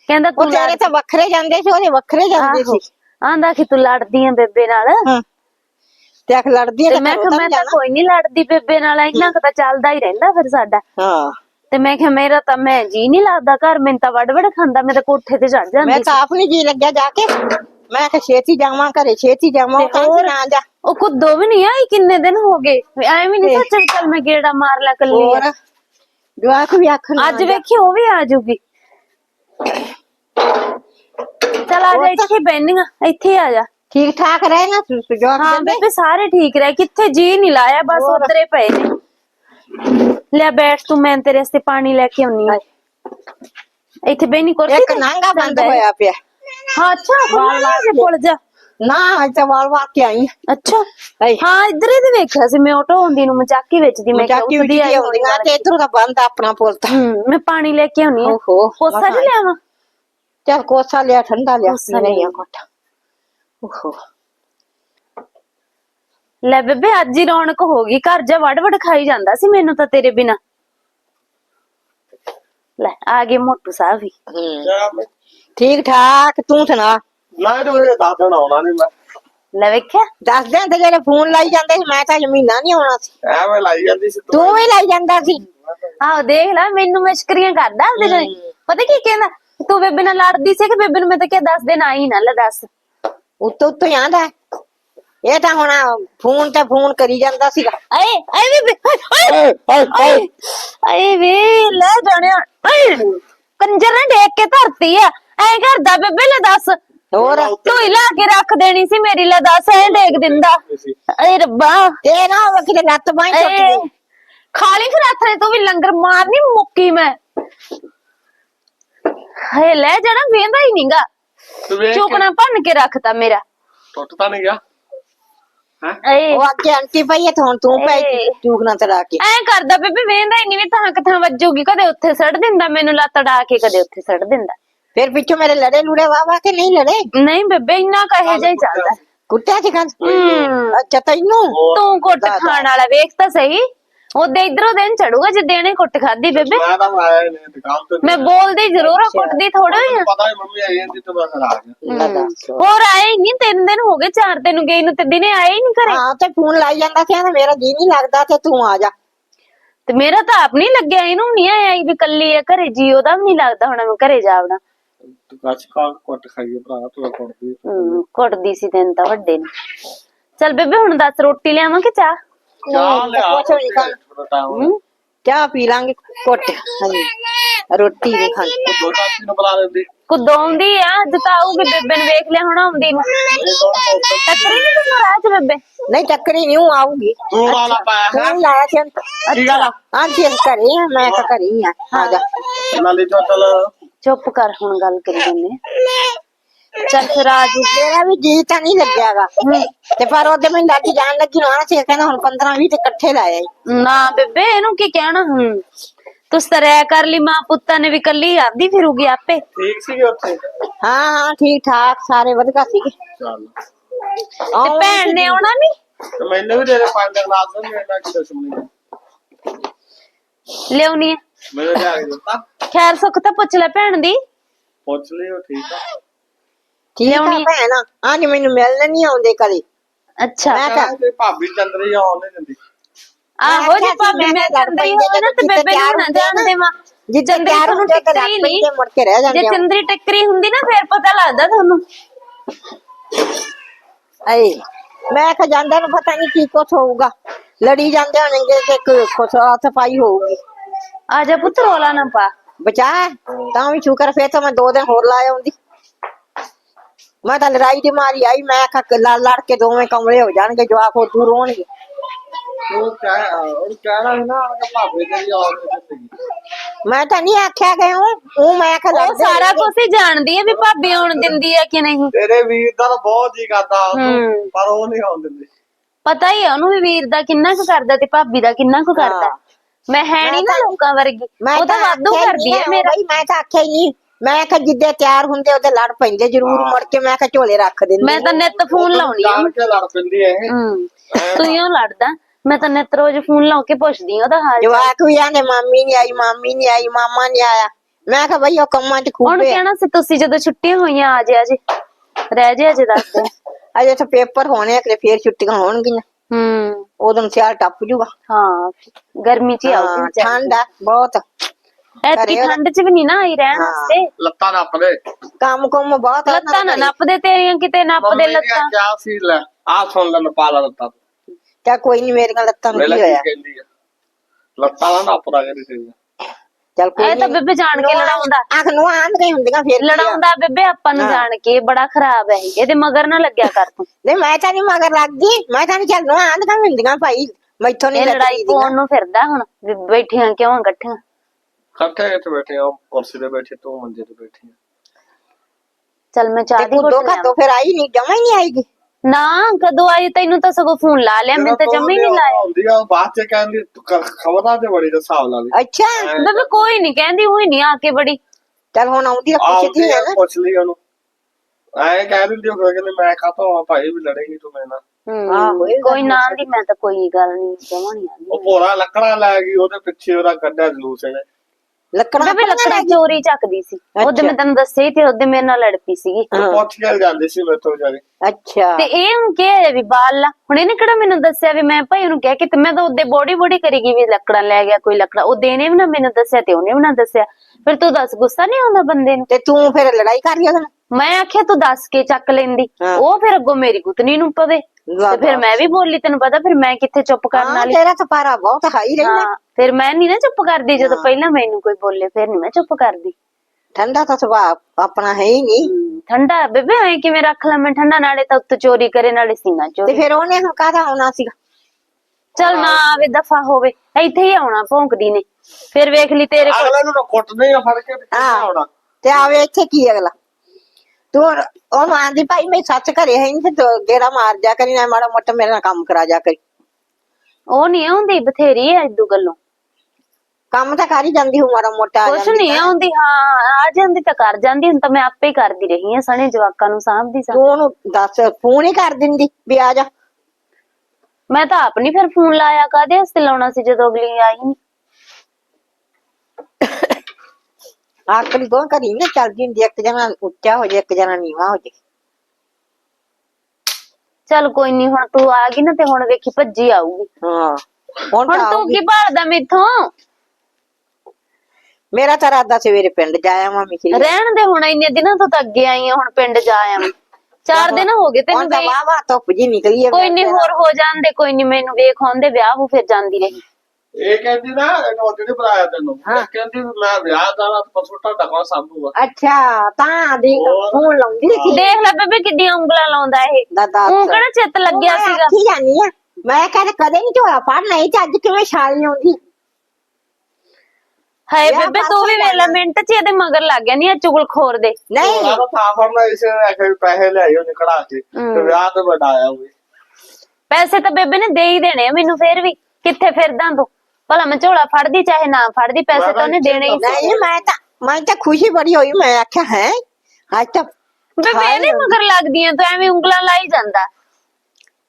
ਕਹਿੰਦਾ ਉਹ ਤੂੰ ਤੇਰੇ ਲੜ ਤਾਂ ਵੱਖਰੇ ਜਾਂਦੇ ਸੀ ਉਹਦੇ ਵੱਖਰੇ ਜਾਂਦੇ ਆਹੋ। ਸੀ। ਆਂਦਾ ਕਿ ਤੂੰ ਲੜਦੀ ਆ ਬੇਬੇ ਨਾਲ। ਹਾਂ। ਤੇ ਆਖ ਲੜਦੀ ਆ ਤੇ ਮੈਂ ਕਿਹਾ ਮੈਂ ਤਾਂ। ਕੋਈ ਨਹੀਂ ਲੜਦੀ ਬੇਬੇ ਨਾਲ ਇੰਨਾ ਕੁ ਤਾਂ ਚੱਲਦਾ ਹੀ ਰਹਿੰਦਾ ਫਿਰ ਸਾਡਾ। ਹਾਂ। ਤੇ ਮੈਂ ਕਿਹਾ ਮੇਰਾ ਤਾਂ ਮੈਂ ਜੀ ਨਹੀਂ ਲੱਗਦਾ ਘਰ ਮੈਨੂੰ ਤਾਂ ਵੜ ਵੜ ਖਾਂਦਾ ਮੈਂ ਤਾਂ ਕੋਠੇ ਤੇ ਚੜ ਮੈਂ ਜਾਂਦੀ ਤਾਂ ਆਪ ਨੀ ਜੀ ਲੱਗਿਆ ਜਾ ਕੇ। ਮੈਂ ਕਿ ਛੇਤੀ ਜਾਵਾਂ ਘਰੇ ਛੇਤੀ ਜਾਵਾਂ ਕਹਿੰਦੀ? ਨਾ ਜਾ। ਉਹ ਕੁੱਦੋ ਵੀ ਨਹੀਂ ਆਈ ਕਿੰਨੇ ਦਿਨ ਹੋ ਗਏ। ਐਵੇਂ ਵੀ ਨਹੀਂ ਸੋਚਿਆ ਵੀ ਚੱਲ ਮੈਂ ਗੇੜਾ ਮਾਰ ਲਾ ਕੱਲੀ ਜਵਾਕ ਵੀ ਆਖਣ ਅੱਜ ਵੇਖੀ ਉਹ ਵੀ ਆ ਜਾਊਗੀ ਚਲ ਆ ਜਾ ਇੱਥੇ ਬੈਨੀਆਂ ਇੱਥੇ ਆ ਜਾ। ਠੀਕ ਠਾਕ ਰਹੇ ਨਾ ਤੂੰ ਤੂੰ ਜਵਾਕ ਹਾਂ ਬੇਬੇ ਸਾਰੇ ਠੀਕ ਰਹੇ ਕਿੱਥੇ ਜੀ ਨਹੀਂ ਲਾਇਆ ਬਸ। ਉਤਰੇ ਪਏ ਨੇ। ਲੈ ਬੈਠ ਤੂੰ ਮੈਂ ਤੇਰੇ ਵਾਸਤੇ ਪਾਣੀ ਲੈ ਕੇ ਆਉਣੀ ਆ। ਇੱਥੇ ਬੈਨੀ ਕੁਰਸੀ ਇੱਕ? ਨਾਂਗਾ ਬੰਦ। ਹੋਇਆ ਪਿਆ। ਹਾਂ ਅੱਛਾ ਵਾਲ ਜੇ। ਨਾ ਅੱਜ ਵਾਲ ਵਾਲ ਕੇ ਆਈ ਅੱਛਾ। ਹਾਂ ਇੱਧਰ ਹੀ ਤੇ ਵੇਖਿਆ ਸੀ ਮੈਂ ਆਟੋ ਹੁੰਦੀ ਨੂੰ ਮਚਾਕੀ ਵਿੱਚ ਦੀ ਮੈਂ ਕਿਹਾ ਚਾਕੀ ਵੀ ਹੋਣੀ ਆਉਂਦੀਆਂ ਤੇ ਇਧਰੋਂ ਦਾ ਬੰਦ ਆਪਣਾ ਪੁੱਲ ਤਾਂ। ਮੈਂ ਪਾਣੀ ਲੈ ਕੇ ਆਉਣੀ ਆ। ਕੋਸਾ ਜਿਹਾ ਲਿਆਵਾਂ? ਚੱਲ ਕੋਸਾ ਲਿਆ ਠੰਡਾ ਲਿਆ ਕੋਸਾ ਨਹੀਂ। ਆ ਕੋਟਾ ਓਹੋ। ਲੈ ਬੇਬੇ ਅੱਜ ਹੀ ਰੌਣਕ ਹੋ ਗਈ ਘਰ ਜਾ ਵੜ ਵੜ ਖਾਈ ਜਾਂਦਾ ਸੀ ਮੈਨੂੰ ਤਾਂ ਤੇਰੇ ਬਿਨਾ। ਲੈ ਆ ਗਏ ਮੋਟੂ ਸਾਹਿਬ ਵੀ। ਠੀਕ ਠਾਕ ਤੂੰ ਸੁਣਾ? ਨਾ ਤੇ ਉਹਦੇ ਦਾਦਾ ਨਾਲ ਆਉਣਾ ਨਹੀਂ ਮੈਂ। ਲੈ ਵੇਖਿਆ? ਦੱਸ ਦਿਆਂ ਤੇ ਜਿਹੜੇ ਫੋਨ ਲਾਈ ਜਾਂਦੇ ਸੀ ਮੈਂ ਤਾਂ ਜ਼ਮੀਨਾਂ ਨਹੀਂ ਆਉਣਾ ਸੀ। ਐਵੇਂ ਲਾਈ ਜਾਂਦੀ ਸੀ ਤੂੰ ਵੀ ਲਾਈ ਜਾਂਦਾ ਸੀ। ਆਹੋ ਦੇਖ ਲੈ ਮੈਨੂੰ ਮਸ਼ਕਰੀਆਂ ਕਰਦਾ ਉਹਦੇ ਨਾਲ ਪਤਾ ਕੀ ਕਹਿੰਦਾ? ਤੂੰ ਬੇਬੇ ਨਾਲ ਲੜਦੀ ਸੀ ਕਿ ਬੇਬੇ ਨੂੰ ਮੈਂ ਤਾਂ ਕਿਹਾ ਦੱਸ ਦੇ ਨਾ ਹੀ ਨਾ ਲੈ ਦੱਸ। ਉੱਤੋਂ ਉੱਤੋਂ ਹੀ ਆਂਦਾ ਇਹ ਤਾਂ ਹੁਣ ਫੋਨ ਤੇ ਫੋਨ ਕਰੀ ਜਾਂਦਾ ਸੀਗਾ। ਆਏ ਆਏ ਬੇਬੇ ਆਏ, ਏ ਏ ਆਏ ਆਏ। ਵੇ ਲੈ ਜਾਣਿਆ ਆਏ। ਕੰਜਰ ਨੇ ਡੇਕ ਕੇ ਧਰਤੀ ਆ। ਐ ਕਰਦਾ ਬੇਬੇ ਲੈ ਦੱਸ। ਹੋਰ? ਤੂੰ ਹੀ ਲਾ ਕੇ ਰੱਖ ਦੇਣੀ ਸੀ ਮੇਰੀ ਲੈ ਦੱਸ ਐ ਡੇਕ ਦਿੰਦਾ। ਏ ਰੱਬਾ। ਤੇ ਨਾ ਉਹ ਕਿਤੇ ਲੱਤ ਬਾਂਹ ਟੁੱਟ ਏ ਗਈ। ਖਾਲੀ ਫਿਰ ਹੱਥ ਨੇ ਤੂੰ ਵੀ ਲੰਗਰ ਮਾਰਨੀ ਮੁੱਕੀ ਮੈਂ। ਹੇ ਲੈ ਜਾਣਾ ਵੇਂਦਾ ਹੀ ਨਹੀਂਗਾ ਤੂੰ ਵੇਖ ਚੁਕਣਾ ਭੰਨ ਕੇ ਰੱਖਤਾ ਮੇਰਾ। ਟੁੱਟ ਤਾਂ ਨਹੀਂ ਗਿਆ। ਹੈ? ਏ। ਉਹ ਅੱਗੇ ਆਂਟੀ ਪਈ ਹੈ ਤੇ ਹੁਣ ਤੂੰ ਪਈ ਏ। ਚੂਕਣਾ ਤੜਾ ਕੇ। ਐ ਕਰਦਾ ਬੇਬੇ ਵੇਂਦਾ ਹੀ ਨਹੀਂ ਵੀ ਤਾਂ ਕਿਥਾਂ ਵੱਜੂਗੀ ਕਦੇ ਉੱਥੇ ਸੜ ਦਿੰਦਾ ਮੈਨੂੰ ਲੱਤ ਡਾ ਕੇ ਕਦੇ ਉੱਥੇ ਸੜ ਦਿੰਦਾ। ਫਿਰ ਪਿੱਛੋਂ ਮੇਰੇ ਲੜੇ ਲੂੜੇ ਵਾ ਵਾ ਕੇ ਨਹੀਂ ਲੜੇ? ਨਹੀਂ ਬੇਬੇ ਇੰਨਾ ਕਹੇ ਹੀ ਚੱਲਦਾ। ਕੁੱਟਿਆ ਸੀ ਕੰਨ ਹੂੰ। ਅੱਛਾ ਤੈਨੂੰ? ਤੂੰ ਕੁੱਟ ਖਾਣ ਵਾਲਾ ਵੇਖ ਤਾਂ ਸਹੀ। ਉਹਦੇ ਇਧਰੋਂ ਦਿਨ ਚੜੂਗਾ ਜੇ ਦੇਣੇ ਕੁੱਟ ਖਾਦੀ ਬੇਬੇ। ਮੈਂ ਤਾਂ ਆਇਆ ਹੀ ਨਹੀਂ ਦੁਕਾਨ ਤੇ ਮੈਂ ਬੋਲਦੀ ਜ਼ਰੂਰ ਆ ਕੁੱਟਦੀ ਥੋੜਾ ਹੀ ਆ ਪਤਾ ਹੀ ਮੰਮੀ ਆਈ ਜਾਂਦੀ ਤੇ ਫਿਰ ਆ ਗਿਆ। ਹੋਰ ਆਏ ਨਹੀਂ ਤਿੰਨ ਦਿਨ ਹੋ ਗਏ ਚਾਰ ਦਿਨ ਗਏ ਨੂੰ ਤੇ ਦਿਨੇ ਆਏ ਹੀ ਨਹੀਂ ਘਰੇ। ਹਾਂ ਤੇ ਫੋਨ ਲਾਈ ਜਾਂਦਾ ਸੀ ਤੇ ਮੇਰਾ ਜੀ ਨਹੀਂ ਲੱਗਦਾ ਤੇ ਤੂੰ ਆ ਜਾ। ਤੇ ਮੇਰਾ ਤਾਂ ਆਪ ਨਹੀਂ ਲੱਗਿਆ ਇਹਨੂੰ ਨਹੀਂ ਆਇਆ ਇਹ ਵੀ ਕੱਲੀ ਆ ਘਰੇ ਜੀ ਉਹਦਾ ਵੀ ਨਹੀਂ ਲੱਗਦਾ ਹੁਣ ਮੈਂ ਘਰੇ ਜਾਵਣਾ ਤੂੰ ਕੱਚ ਕਾ ਕੁੱਟ ਖਾਈਏ ਭਰਾ ਤੂੰ ਕੁੱਟਦੀ ਹੂੰ ਕੁੱਟਦੀ ਸੀ ਤੈਨੂੰ ਤਾਂ ਵੱਡੇ ਨੇ। ਚੱਲ ਬੇਬੇ ਹੁਣ ਦੱਸ ਰੋਟੀ ਲਿਆਵਾਂ ਕਿ ਚਾਹ? ਚਾਹ ਲਿਆ ਕੁਛ ਵੀ ਨੀ ਖਾਣਾ। ਚਾਹ ਪੀ ਲਾਂਗੇ ਕੁੱਟ ਹਾਂਜੀ। ਰੋਟੀ ਨਹੀਂ ਖਾਣੀ ਦੋ ਚਾਚੀ ਨੂੰ ਬੁਲਾ ਲੈਂਦੀ ਕੁਦੋਂ ਆਉਂਦੀ ਆ ਅੱਜ ਤਾਂ ਆਊਗੀ ਬੇਬੇ ਨੇ ਵੇਖ ਲਿਆ ਹੁਣ ਆਉਂਦੀ ਨੂੰ? ਟੱਕਰੀ ਨਹੀਂ ਤੂੰ ਚ ਬੇਬੇ? ਨਹੀਂ ਟੱਕਰੀ ਨਹੀਂ ਆਊਗੀ। ਤੂੰ ਵਾਲਾ ਪਾਇਆ ਹੈ। ਲਾਇਆ ਸੀ ਆ? ਹਾਂ ਜੀ ਘਰੇ ਆ ਮੈਂ ਤਾਂ ਘਰੇ ਹੀ ਆ। ਆ ਜਾ। ਨਾਲੇ ਚੋ ਚਲ। ਚੁੱਪ ਕਰ ਹੁਣ ਗੱਲ ਕਰੀ ਜੰਨੇ ਚੱਲ ਫਿਰ ਆ ਜੀ ਤੇਰਾ ਵੀ ਜੀ ਤਾਂ ਨਹੀਂ ਲੱਗਿਆਗਾ। ਤੇ ਪਰ ਉਹਦੇ ਮੈਨੂੰ ਲੱਗ ਜਾਣ ਲੱਗੀ ਨਾ ਸੀ ਕਹਿੰਦਾ ਹੁਣ 15 20 ਤੇ ਇਕੱਠੇ ਲਾਇਆ ਈ। ਨਾ ਬੇਬੇ ਇਹਨੂੰ ਕੀ ਕਹਿਣਾ? ਹੂੰ। ਤੂੰ ਸਰਿਆ ਕਰ ਲਈ ਮਾਂ ਪੁੱਤਾਂ ਨੇ ਵੀ ਕੱਲੀ ਆਂਦੀ ਫਿਰੂਗੀ ਆਪੇ। ਠੀਕ ਸੀ ਉੱਥੇ? ਹਾਂ ਹਾਂ ਠੀਕ ਠਾਕ ਸਾਰੇ ਵਧੀਆ ਸੀਗੇ। ਚੱਲ। ਤੇ ਭੈਣ ਨੇ ਆਉਣਾ ਨਹੀਂ ਤੇ ਮੈਨੂੰ ਵੀ ਦੇ ਦੇ ਪੰਜ ਦਿਨ ਲਾ ਦੇ ਮੇਰੇ ਨਾਲ ਕੀ ਦੁਸ਼ਮਣੀ ਹੈ ਲਿਆਉਣੀ ਹੈ ਲਿਆ ਕੇ ਦਿੱਤਾ। ਖੈਰ ਸੁੱਖ ਤਾਂ ਪੁੱਛ ਲੈ ਭੈਣ ਦੀ। ਪੁੱਛ ਲਿਓ ਠੀਕ ਆ। ਲਿਆਉਣੀ। ਭੈਣਾ ਹਾਂ ਜੀ ਮੈਨੂੰ ਮਿਲਣ ਨਹੀਂ ਆਉਂਦੇ ਕਦੇ। ਅੱਛਾ। ਮੈਂ ਕਿਹਾ ਭਾਬੀ ਚੰਦਰੀ ਆਉਣ ਨਹੀਂ ਦਿੰਦੀ। ਆਹੋ ਜੇ ਭਾਬੀ ਮੈਂ ਚੰਦਰੀ ਹੋਵੇ ਨਾ ਤੇ ਬੇਬੇ ਨੂੰ ਨਾ ਜਾਣ ਦੇਵਾਂ। ਜਿੱਥੇ ਚੰਦਰੀ ਤੇ ਟੱਕਰੀ ਨਹੀਂ। ਮੁੜ ਕੇ ਰਹਿ ਜੇ ਜਾਂਦੇ ਆ। ਚੰਦਰੀ ਟੱਕਰੀ ਹੁੰਦੀ ਨਾ ਫਿਰ ਪਤਾ ਲੱਗਦਾ ਤੁਹਾਨੂੰ। ਆਏ ਮੈਂ ਕਿਹਾ ਜਾਂਦਾ ਨੂੰ ਪਤਾ ਨਹੀਂ ਕੀ ਕੁਛ ਹੋਊਗਾ। ਲੜੀ ਜਾਂਦੇ ਹੋਣਗੇ ਤੇ ਕੁਛ ਸਫ਼ਾਈ ਹੋਊਗੀ। ਆ ਜਾ ਪੁੱਤ ਰੋਲਾ ਨਾ ਪਾ। ਬਚਾ ਤਾਂ ਵੀ ਸ਼ੁਕਰ ਫੇਰ ਤਾਂ ਮੈਂ ਦੋ ਦਿਨ ਹੋਰ ਲਾ ਆਉਂਦੀ। ਮੈਂ ਤਾਂ ਲੜਾਈ ਦੀ ਮਾਰੀ ਆਈ ਮੈਂ ਕਿਹਾ ਲੜ ਲੜ ਕੇ ਦੋਵੇਂ ਕਮਰੇ ਹੋ ਜਾਣਗੇ ਜਵਾਕ ਉਹ ਦੂਰ ਹੋਣਗੇ। ਉਹ ਕਹਿ ਉਹ ਕਹਿਣਾ ਸੀ ਨਾ ਕਿ ਭਾਬੀ ਤੇਰੀ ਆਉਣ ਨਹੀਂ ਦਿੰਦੀ ਮੈਂ ਤਾਂ ਨਹੀਂ ਆਖਿਆ ਗਏ ਉਹ ਉਹ ਮੈਂ ਉਹ ਲੜਦੇ ਸਾਰਾ। ਕੁਝ ਹੀ ਜਾਣਦੀ ਹੈ ਵੀ ਭਾਬੀ ਆਉਣ ਦਿੰਦੀ ਹੈ ਕਿ ਨਹੀਂ। ਤੇਰੇ ਵੀਰ ਦਾ ਤਾਂ ਬਹੁਤ ਜੀ ਕਰਦਾ ਉਹਨੂੰ, ਹੂੰ। ਪਰ ਉਹ ਨਹੀਂ ਆਉਣ ਦਿੰਦੀ। ਪਤਾ ਹੀ ਹੈ ਉਹਨੂੰ ਵੀ ਵੀਰ ਦਾ ਕਿੰਨਾ ਕੁ ਕਰਦਾ ਤੇ ਭਾਬੀ ਦਾ ਕਿੰਨਾ ਕੁ ਕਰਦਾ। ਹਾਂ। ਮੈਂ ਹੈ ਨਹੀਂ ਨਾ ਲੋਕਾਂ ਵਰਗੀ। ਮੈਂ ਉਹ ਤਾਂ ਵਾਧੂ ਆਖਿਆ ਹੀ ਕਰਦੀ ਨਹੀਂ ਹੈ ਮੇਰਾ। ਬਈ ਮੈਂ ਤਾਂ ਆਖਿਆ ਹੀ ਨਹੀਂ। ਮੈਂ ਕਿਹਾ ਜਿੱਦੇ ਤਿਆਰ ਹੁੰਦੇ ਉਹਦੇ ਲੜ ਪੈਂਦੇ ਜ਼ਰੂਰ ਮੁੜ ਕੇ ਮੈਂ ਕਿਹਾ ਝੋਲੇ ਰੱਖ ਦਿੰਦੇ ਮੈਂ ਤਾਂ ਨਿੱਤ ਫੋਨ ਲਾਉਣੀ ਆ। ਕੇ ਲੜ ਪੈਂਦੀ ਐ ਇਹ। ਹੂੰ। ਤੂੰ ਹੀ ਲੜਦਾ। ਮੈਂ ਤਾਂ ਨਿੱਤ ਰੋਜ਼ ਫੋਨ ਲਾ ਕੇ ਪੁੱਛਦੀ ਆ ਉਹਦਾ ਹਾਲ। ਜਵਾਕ ਵੀ ਆਨੇ ਮਾਮੀ ਨਹੀਂ ਆਈ ਮਾਮੀ ਨਹੀਂ ਆਈ ਮਾਮਾ ਨਹੀਂ ਆਇਆ। ਮੈਂ ਕਿਹਾ ਬਈ ਉਹ ਕੰਮਾਂ 'ਚ ਹੁਣ ਖੂਬੇ ਆ। ਕਹਿਣਾ ਸੀ ਤੁਸੀਂ ਜਦੋਂ ਛੁੱਟੀਆਂ ਹੋਈਆਂ ਆ ਜਿਆ ਜੀ ਰਹਿ ਜਿਆ ਜੀ ਦੱਸ ਅਜੇ ਤਾਂ ਪੇਪਰ ਹੋਣੇ ਆ ਕਿ ਫੇਰ ਛੁੱਟੀਆਂ ਹੋਣਗੀਆਂ। ਹੂੰ। ਉਦੋਂ ਸਿਆਲ ਟੱਪ ਜੂਗਾ। ਹਾਂ ਗਰਮੀ ਚ ਆਉਗੀ ਠੰਡ ਆ ਬਹੁਤ। ਐਤਕੀ ਘਰੇ ਠੰਡ ਚ ਵੀ ਨਹੀਂ ਨਾ ਆਈ ਰਹਿਣ ਹਾਂ। ਵਾਸਤੇ। ਲੱਤਾਂ ਨੱਪ ਦੇ ਕੰਮ ਕੁੰਮ ਬਹੁਤ ਆ ਲੱਤਾਂ ਨਾ। ਨੱਪਦੇ ਤੇਰੀਆਂ ਕਿਤੇ ਨੱਪਦੇ ਮੰਮੀ ਲੱਤਾਂ। ਕਿਹਾ ਸੀ ਲੈ ਆ ਸੁਣ ਲੈ ਨਪਾ ਲਾ ਲੱਤਾਂ। ਚੱਲ ਕੋਈ ਨਹੀਂ ਮੇਰੀਆਂ ਲੱਤਾਂ ਨੂੰ ਵੇਲਾ ਕੀ ਕੀ ਹੋਇਆ? ਕਹਿੰਦੀ ਆ? ਲੱਤਾਂ ਨਾ ਨੱਪਦਾ ਕਰੀ ਤੇਰੀਆਂ। ਚੱਲ ਕੋਈ ਇਹ ਤਾਂ ਨੀ। ਬੇਬੇ ਜਾਣ ਕੇ ਲੜਾਉਂਦਾ। ਆਖ ਨੂੰ ਆਂਦ ਗਈ ਹੁੰਦੀਆਂ ਫੇਰ ਕੀ ਆ? ਲੜਾਉਂਦਾ ਬੇਬੇ ਆਪਾਂ ਨੂੰ ਜਾਣ ਕੇ ਬੜਾ ਖਰਾਬ ਹੈ ਇਹ। ਇਹਦੇ ਮਗਰ ਨਾ ਲੱਗਿਆ ਕਰ ਤੂੰ। ਨਹੀਂ ਮੈਂ ਤਾਂ ਨਹੀਂ ਮਗਰ ਲੱਗ ਗਈ। ਮੈਂ ਤਾਂ ਨਹੀਂ ਚੱਲ ਨੂੰ ਆਂਦ ਗਈ ਹੁੰਦੀਆਂ ਭਾਈ। ਮੈਥੋਂ ਨਹੀਂ ਇਹ ਲੜਾਈ ਪਾਉਣ ਨੂੰ ਫਿਰਦਾ ਹੁਣ ਵੀ ਬੈਠੀਆਂ ਕਿਉਂ ਇਕੱਠੀਆਂ? ਖੱਟੇ ਇੱਥੇ ਬੈਠੇ ਆ ਕੁਰਸੀ ਤੇ ਬੈਠੇ ਤੂੰ ਮੰਜੇ ਤੇ ਬੈਠੀ ਆ। ਚੱਲ ਮੈਂ ਚਾਹ ਦੀ ਤੂੰ ਘੁੱਟ ਦੋ ਲਿਆਵਾਂ। ਫਿਰ ਆਈ ਨਹੀਂ ਜਮਾ ਹੀ ਨਹੀਂ ਆਏਗੀ? ਨਾ ਕਦੋਂ ਆਈ? ਤੈਨੂੰ ਤਾਂ ਸਗੋਂ ਫੋਨ ਲਾ ਲਿਆ ਮੈਂ ਤਾਂ ਜਮਾ ਹੀ ਨਹੀਂ ਲਾਇਆ। ਹੁੰਦੀ ਆ ਬਾਅਦ ਚ ਕਹਿੰਦੀ ਖਬਰਾਂ ਤੇ ਬੜੀ ਦਾ ਹਿਸਾਬ ਲਾ ਲਈ। ਅੱਛਾ। ਬੇਬੇ ਕੋਈ ਨਹੀਂ ਕਹਿੰਦੀ ਹੋਈ ਨਹੀਂ ਆ ਕੇ ਬੜੀ। ਚੱਲ ਹੁਣ ਆਉਂਦੀ ਆ ਪੁੱਛਦੀ ਆ ਨਾ? ਪੁੱਛ ਲਈ ਉਹਨੂੰ। ਐ ਕਹਿ ਦਿੰਦੀ ਉਹ ਕਹਿੰਦੀ ਮੈਂ ਕਾਹਤੋਂ ਆ ਭਾਈ ਵੀ ਲੜੇਗੀ ਤੂੰ ਮੇਰੇ ਨਾਲ। ਹੂੰ, ਆਹੋ, ਇਹ ਕੋਈ ਨਾ ਦੀ ਮੈਂ ਤਾਂ ਕੋਈ ਗੱਲ ਨਹੀਂ ਜਮਾ ਨਹੀਂ ਆਂਦੀ ਉਹ ਭੋਰਾ ਲੱਕੜਾਂ ਲੈ ਗਈ ਉਹਦੇ ਪਿੱਛੇ ਉਹਦਾ ਕੱਢਿਆ ਜਲੂਸ ਇਹਨੇ। ਲੱਕੜਾਂ ਬੇਬੇ ਲੱਕੜਾਂ ਚੋਰੀ ਚੱਕਦੀ ਸੀ। ਉਹਦੇ ਮੈਂ ਤੈਨੂੰ ਦੱਸਿਆ ਹੀ ਤੇ ਉਹਦੇ ਮੇਰੇ ਨਾਲ ਲੜ ਪਈ ਸੀਗੀ ਪੁੱਛ ਕੇ ਜਾਂਦੀ ਸੀ ਮੇਰੇ ਤੋਂ ਜਾਰੀ ਅੱਛਾ। ਤੇ ਇਹ ਹੁਣ ਕੀ ਹੈ ਵੀ ਬਾਲ ਹੁਣ ਇਹਨੇ ਕਿਹੜਾ ਮੈਨੂੰ ਦੱਸਿਆ ਵੀ ਮੈਂ ਭਾਈ ਉਹਨੂੰ ਕਹਿ ਕੇ ਤੇ ਮੈਂ ਤਾਂ ਉਹਦੇ ਬੋੜੀ ਬੋੜੀ ਕਰੀ ਗਈ ਵੀ ਲੱਕੜਾਂ ਲੈ ਗਿਆ ਕੋਈ ਲੱਕੜਾ। ਉਹ ਦੇਨੇ ਵੀ ਨਾ ਮੈਨੂੰ ਦੱਸਿਆ ਤੇ ਉਹਨੇ ਵੀ ਨਾ ਦੱਸਿਆ। ਫਿਰ ਤੂੰ ਦੱਸ ਗੁੱਸਾ ਨਹੀਂ ਆਉਂਦਾ ਬੰਦੇ ਨੂੰ? ਤੇ ਤੂੰ ਫਿਰ ਲੜਾਈ ਕਰ ਨਾਲ? ਮੈਂ ਆਖਿਆ ਤੂੰ ਦੱਸ ਕੇ ਚੱਕ ਲੈਂਦੀ। ਉਹ ਫਿਰ ਅੱਗੋਂ ਮੇਰੀ ਗੁੱਤਨੀ ਨੂੰ ਪਵੇ। ਤੇ ਫਿਰ ਮੈਂ ਵੀ ਬੋਲੀ ਤੈਨੂੰ ਪਤਾ ਫਿਰ ਮੈਂ ਕਿੱਥੇ ਚੁੱਪ ਕਰਨ ਹਾਂ ਵਾਲੀ? ਤੇਰਾ ਤਾਂ ਪਾਰਾ ਬਹੁਤ ਹਾਈ ਰਹਿੰਦਾ ਫਿਰ ਮੈਂ ਨਹੀਂ ਨਾ ਚੁੱਪ ਕਰਦੀ ਜਦੋਂ ਪਹਿਲਾਂ ਮੈਨੂੰ ਕੋਈ ਬੋਲੇ ਫਿਰ ਨਹੀਂ ਮੈਂ ਚੁੱਪ ਕਰਦੀ। ਠੰਡਾ ਤਾਂ ਸੁਭਾਅ ਆਪਣਾ ਹੈ ਹੀ ਨਹੀਂ। ਠੰਡਾ ਬੇਬੇ ਐ ਕਿਵੇਂ ਰੱਖ ਲਾਂ ਮੈਂ ਠੰਡਾ ਨਾਲੇ ਤਾਂ ਉੱਤ ਚੋਰੀ ਕਰੇ ਨਾਲੇ ਸੀਨਾ ਤੇ ਚੋਰੀ। ਫਿਰ ਉਹਨੇ ਹੁਣ ਕਾਹਦਾ ਆਉਣਾ ਸੀਗਾ? ਚੱਲ ਨਾ ਆਵੇ ਦਫਾ ਹੋਵੇ ਇੱਥੇ ਹੀ ਆਉਣਾ ਭੌਂਕਦੀ ਨੇ। ਫਿਰ ਵੇਖ ਲਈ ਤੇਰੇ ਕੋਲ। ਅਗਲੇ ਨੂੰ ਤਾਂ ਕੁੱਟਦੇ ਆ ਫੜ ਕੇ ਤੇ। ਆਉਣਾ? ਤੇ ਆਵੇ ਇੱਥੇ ਕੀ ਅਗਲਾ? ਤੂੰ ਉਹ ਆਂਦੀ ਭਾਈ ਮੈਂ ਸੱਚ ਘਰੇ ਹੈ ਨਹੀਂ ਤੇ ਗੇੜਾ ਮਾਰ ਜਾ ਕਰੀ ਨਾ ਮਾੜਾ ਮੋਟਾ ਮੇਰੇ ਨਾਲ ਕੰਮ ਕਰਾ ਜਾ ਕਰੀ। ਉਹ ਨਹੀਂ ਆਉਂਦੀ ਬਥੇਰੀ ਐ ਇਦੂ ਗੱਲੋਂ। ਕੰਮ ਤਾਂ ਕਰ ਹੀ ਜਾਂਦੀ ਹੂੰ ਮਾੜਾ ਮੋਟਾ ਕੁਛ ਨਹੀਂ ਆਉਂਦੀ ਹਾਂ ਆ ਜਾਂਦੀ ਤਾਂ ਕਰ ਜਾਂਦੀ ਹੁਣ ਤਾਂ ਮੈਂ ਆਪੇ ਹੀ ਕਰਦੀ ਰਹੀ ਆ ਸਣੇ ਜਵਾਕਾਂ ਨੂੰ ਸਾਂਭਦੀ ਸਾਂ। ਤੂੰ ਉਹਨੂੰ ਦੱਸ ਫੋਨ ਹੀ ਕਰ ਦਿੰਦੀ ਵੀ ਆ ਜਾ। ਮੈਂ ਤਾਂ ਆਪ ਨਹੀਂ ਫਿਰ ਫੋਨ ਲਾਇਆ ਕਾਦੇ ਵਾਸਤੇ ਲਾਉਣਾ ਸੀ ਜਦੋਂ ਅਗਲੀ ਆਈ ਨਹੀਂ ਆਕੜੀ ਦੋ ਘਰੀ ਨਾ ਚੱਲਦੀ ਹੁੰਦੀ ਆ, ਇੱਕ ਜਣਾ ਉੱਚਾ ਹੋ ਜਾਏ ਇੱਕ ਜਣਾ ਨੀਵਾ ਹੋ ਜਾਏ। ਚੱਲ ਕੋਈ ਨਹੀਂ ਹੁਣ ਤੂੰ ਆ ਗਈ ਨਾ ਤੇ ਹੁਣ ਵੇਖੀ ਭੱਜੀ ਆਊਗੀ। ਹਾਂ ਹੁਣ ਹੁਣ ਤਾਂ ਤੂੰ ਆਊਗੀ। ਕੀ ਭਾਲਦਾ ਮੈਥੋਂ? ਮੇਰਾ ਤਾਂ ਰਾਦਾ ਸਵੇਰੇ ਪਿੰਡ ਜਾਇਆ ਮੈਂ ਮਿਖਰੀ ਰਹਿਣ ਦੇ ਹੁਣ ਇੰਨੇ ਦਿਨਾਂ ਤੋਂ ਤਾਂ ਅੱਗੇ ਆਈ ਆ ਹੁਣ ਪਿੰਡ ਜਾ ਆਵਾਂ। ਚਾਰ ਦਿਨ ਹੋ ਗਏ ਤੈਨੂੰ ਹੁਣ ਤਾਂ ਗਈ ਵਾਹ ਵਾਹ ਧੁੱਪ ਜੀ ਨਿਕਲੀ ਹੈ ਕੋਈ ਨਹੀਂ ਹੋਰ ਹੋ ਜਾਂਦੇ ਕੋਈ ਨਹੀਂ ਮੈਨੂੰ ਵੇਖ ਆਉਂਦੇ ਵਿਆਹ ਨੂੰ ਫਿਰ ਜਾਂਦੀ ਰਹੀ। ਇਹ ਕਹਿੰਦੀ ਨਾ ਇਹਨੂੰ ਉਹਦੇ ਨਹੀਂ ਬੁਲਾਇਆ ਤੈਨੂੰ। ਹਾਂ। ਇਹ ਕਹਿੰਦੀ ਵੀ ਮੈਂ ਵਿਆਹ ਦਾ ਪਸੋਟਾ ਢਕਵਾ ਸਾਂਭੂਗਾ ਅੱਛਾ ਤਾਂ ਦੀ ਹੋਰ। ਫੋਨ ਲਾਉਂਦੀ ਸੀ ਦੇਖ ਲੈ ਬੇਬੇ ਕਿੱਡੀਆਂ ਉਂਗਲਾਂ ਲਾਉਂਦਾ ਇਹ। ਦਾਦਾ ਉਹ ਕਿਹੜਾ ਚਿੱਤ ਲੱਗਿਆ ਸੀਗਾ? ਕੀ ਜਾਨੀ ਆ। ਮੈਂ ਕਹਿੰਦਾ ਕਦੇ ਨਹੀਂ ਝੋਲਾ ਫੜ ਨਹੀਂ ਤੇ ਅੱਜ ਕਿਵੇਂ ਛਾਲੀ ਆਉਂਦੀ। ਹਾਏ ਵਿਆਹ ਬੇਬੇ ਤੂੰ ਵੀ ਪਾਸੇ ਵੇਲਾ ਮਿੰਟ ਚ ਇਹਦੇ ਮਗਰ ਲੱਗ ਗਿਆ ਨਹੀਂ ਚੁਗਲ ਖੋਰ ਦੇ। ਨਹੀਂ। ਉਹਨਾਂ ਦਾ ਥਾਂ ਫੜਨਾ ਇਸੇ ਨੇ ਆਖਿਆ ਵੀ ਪੈਸੇ ਲਿਆਇਓ ਨਿਕੜਾ ਕੇ। ਤੇ ਵਿਆਹ ਤੇ ਵਡਾਇਆ ਹੋਵੇ ਪੈਸੇ ਤਾਂ ਬੇਬੇ ਨੇ ਦੇ ਹੀ ਦੇਣੇ ਆ ਮੈਨੂੰ ਫੇਰ ਵੀ। ਕਿੱਥੇ ਫਿਰਦਾ ਤੂੰ? ਭਲਾ ਮੈਂ ਝੋਲਾ ਫੜਦੀ ਚਾਹੇ ਨਾ ਫੜਦੀ ਪੈਸੇ ਤਾਂ ਉਹਨੇ ਦੇਣੇ ਹੀ ਸੀ। ਨਹੀਂ ਮੈਂ ਤਾਂ ਮੈਂ ਤਾਂ ਖੁਸ਼ੀ ਬੜੀ ਹੋਈ ਮੈਂ ਆਖਿਆ ਹੈ? ਅੱਜ ਤਾਂ ਬੇਬੇ ਇਹਦੇ ਮਗਰ ਲੱਗਦੀ ਆ ਤੂੰ ਐਵੇਂ ਉਂਗਲਾਂ ਲਾਈ ਜਾਂਦਾ।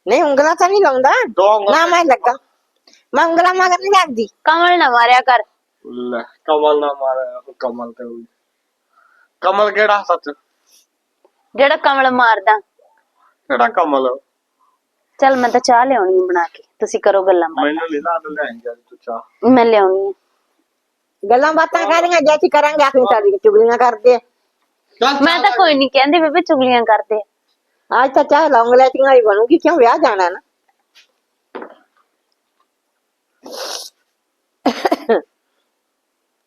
ਨਹੀਂ ਉਂਗਲਾਂ ਤਾਂ ਨਹੀਂ ਲਾਉਂਦਾ। ਦੋ ਉਂਗਲਾਂ ਨਾ ਮੈਂ ਲੱਗਾ। ਮੈਂ ਉਂਗਲਾਂ ਮਗਰ ਨਹੀਂ ਲੱਗਦੀ। ਕਮਲ ਨਾ ਮਾਰਿਆ ਕਰ। ਲੈ ਕਮਲ ਨਾ ਮਾਰਿਆ ਕਮਲ ਤੇ ਕਮਲ ਕਿਹੜਾ ਸੱਚ? ਜਿਹੜਾ ਕਮਲ ਮਾਰਦਾ। ਕਿਹੜਾ ਕਮਲ? ਚੱਲ ਮੈਂ ਤਾਂ ਚਾਹ ਲਿਆਉਣੀ ਆ ਬਣਾ ਕੇ ਤੁਸੀਂ ਕਰੋ ਗੱਲਾਂ ਬਾਤਾਂ। ਮੈਨੂੰ ਨਹੀਂ ਨਾ ਲਿਆਈ ਜਾ ਤੂੰ ਚਾਹ ਮੈਂ ਲਿਆਉਣੀ ਆ ਗੱਲਾਂ ਬਾਤਾਂ ਕਰਾਂਗੇ ਜੇ ਅਸੀਂ ਕਰਾਂਗੇ ਆਖਰੀ ਸਾਡੀ ਚੁਗਲੀਆਂ ਕਰਦੇ। ਚੱਲ ਮੈਂ ਤਾਂ ਕੋਈ ਨਹੀਂ ਕਹਿੰਦੀ ਬੇਬੇ ਚੁਗਲੀਆਂ ਕਰਦੇ ਆ। ਅੱਜ ਤਾਂ ਚਾਹ ਲੌਂਗ ਲੈਟੀਆਂ ਹੀ ਬਣੂਗੀ ਕਿਉਂ ਵਿਆਹ ਜਾਣਾ ਨਾ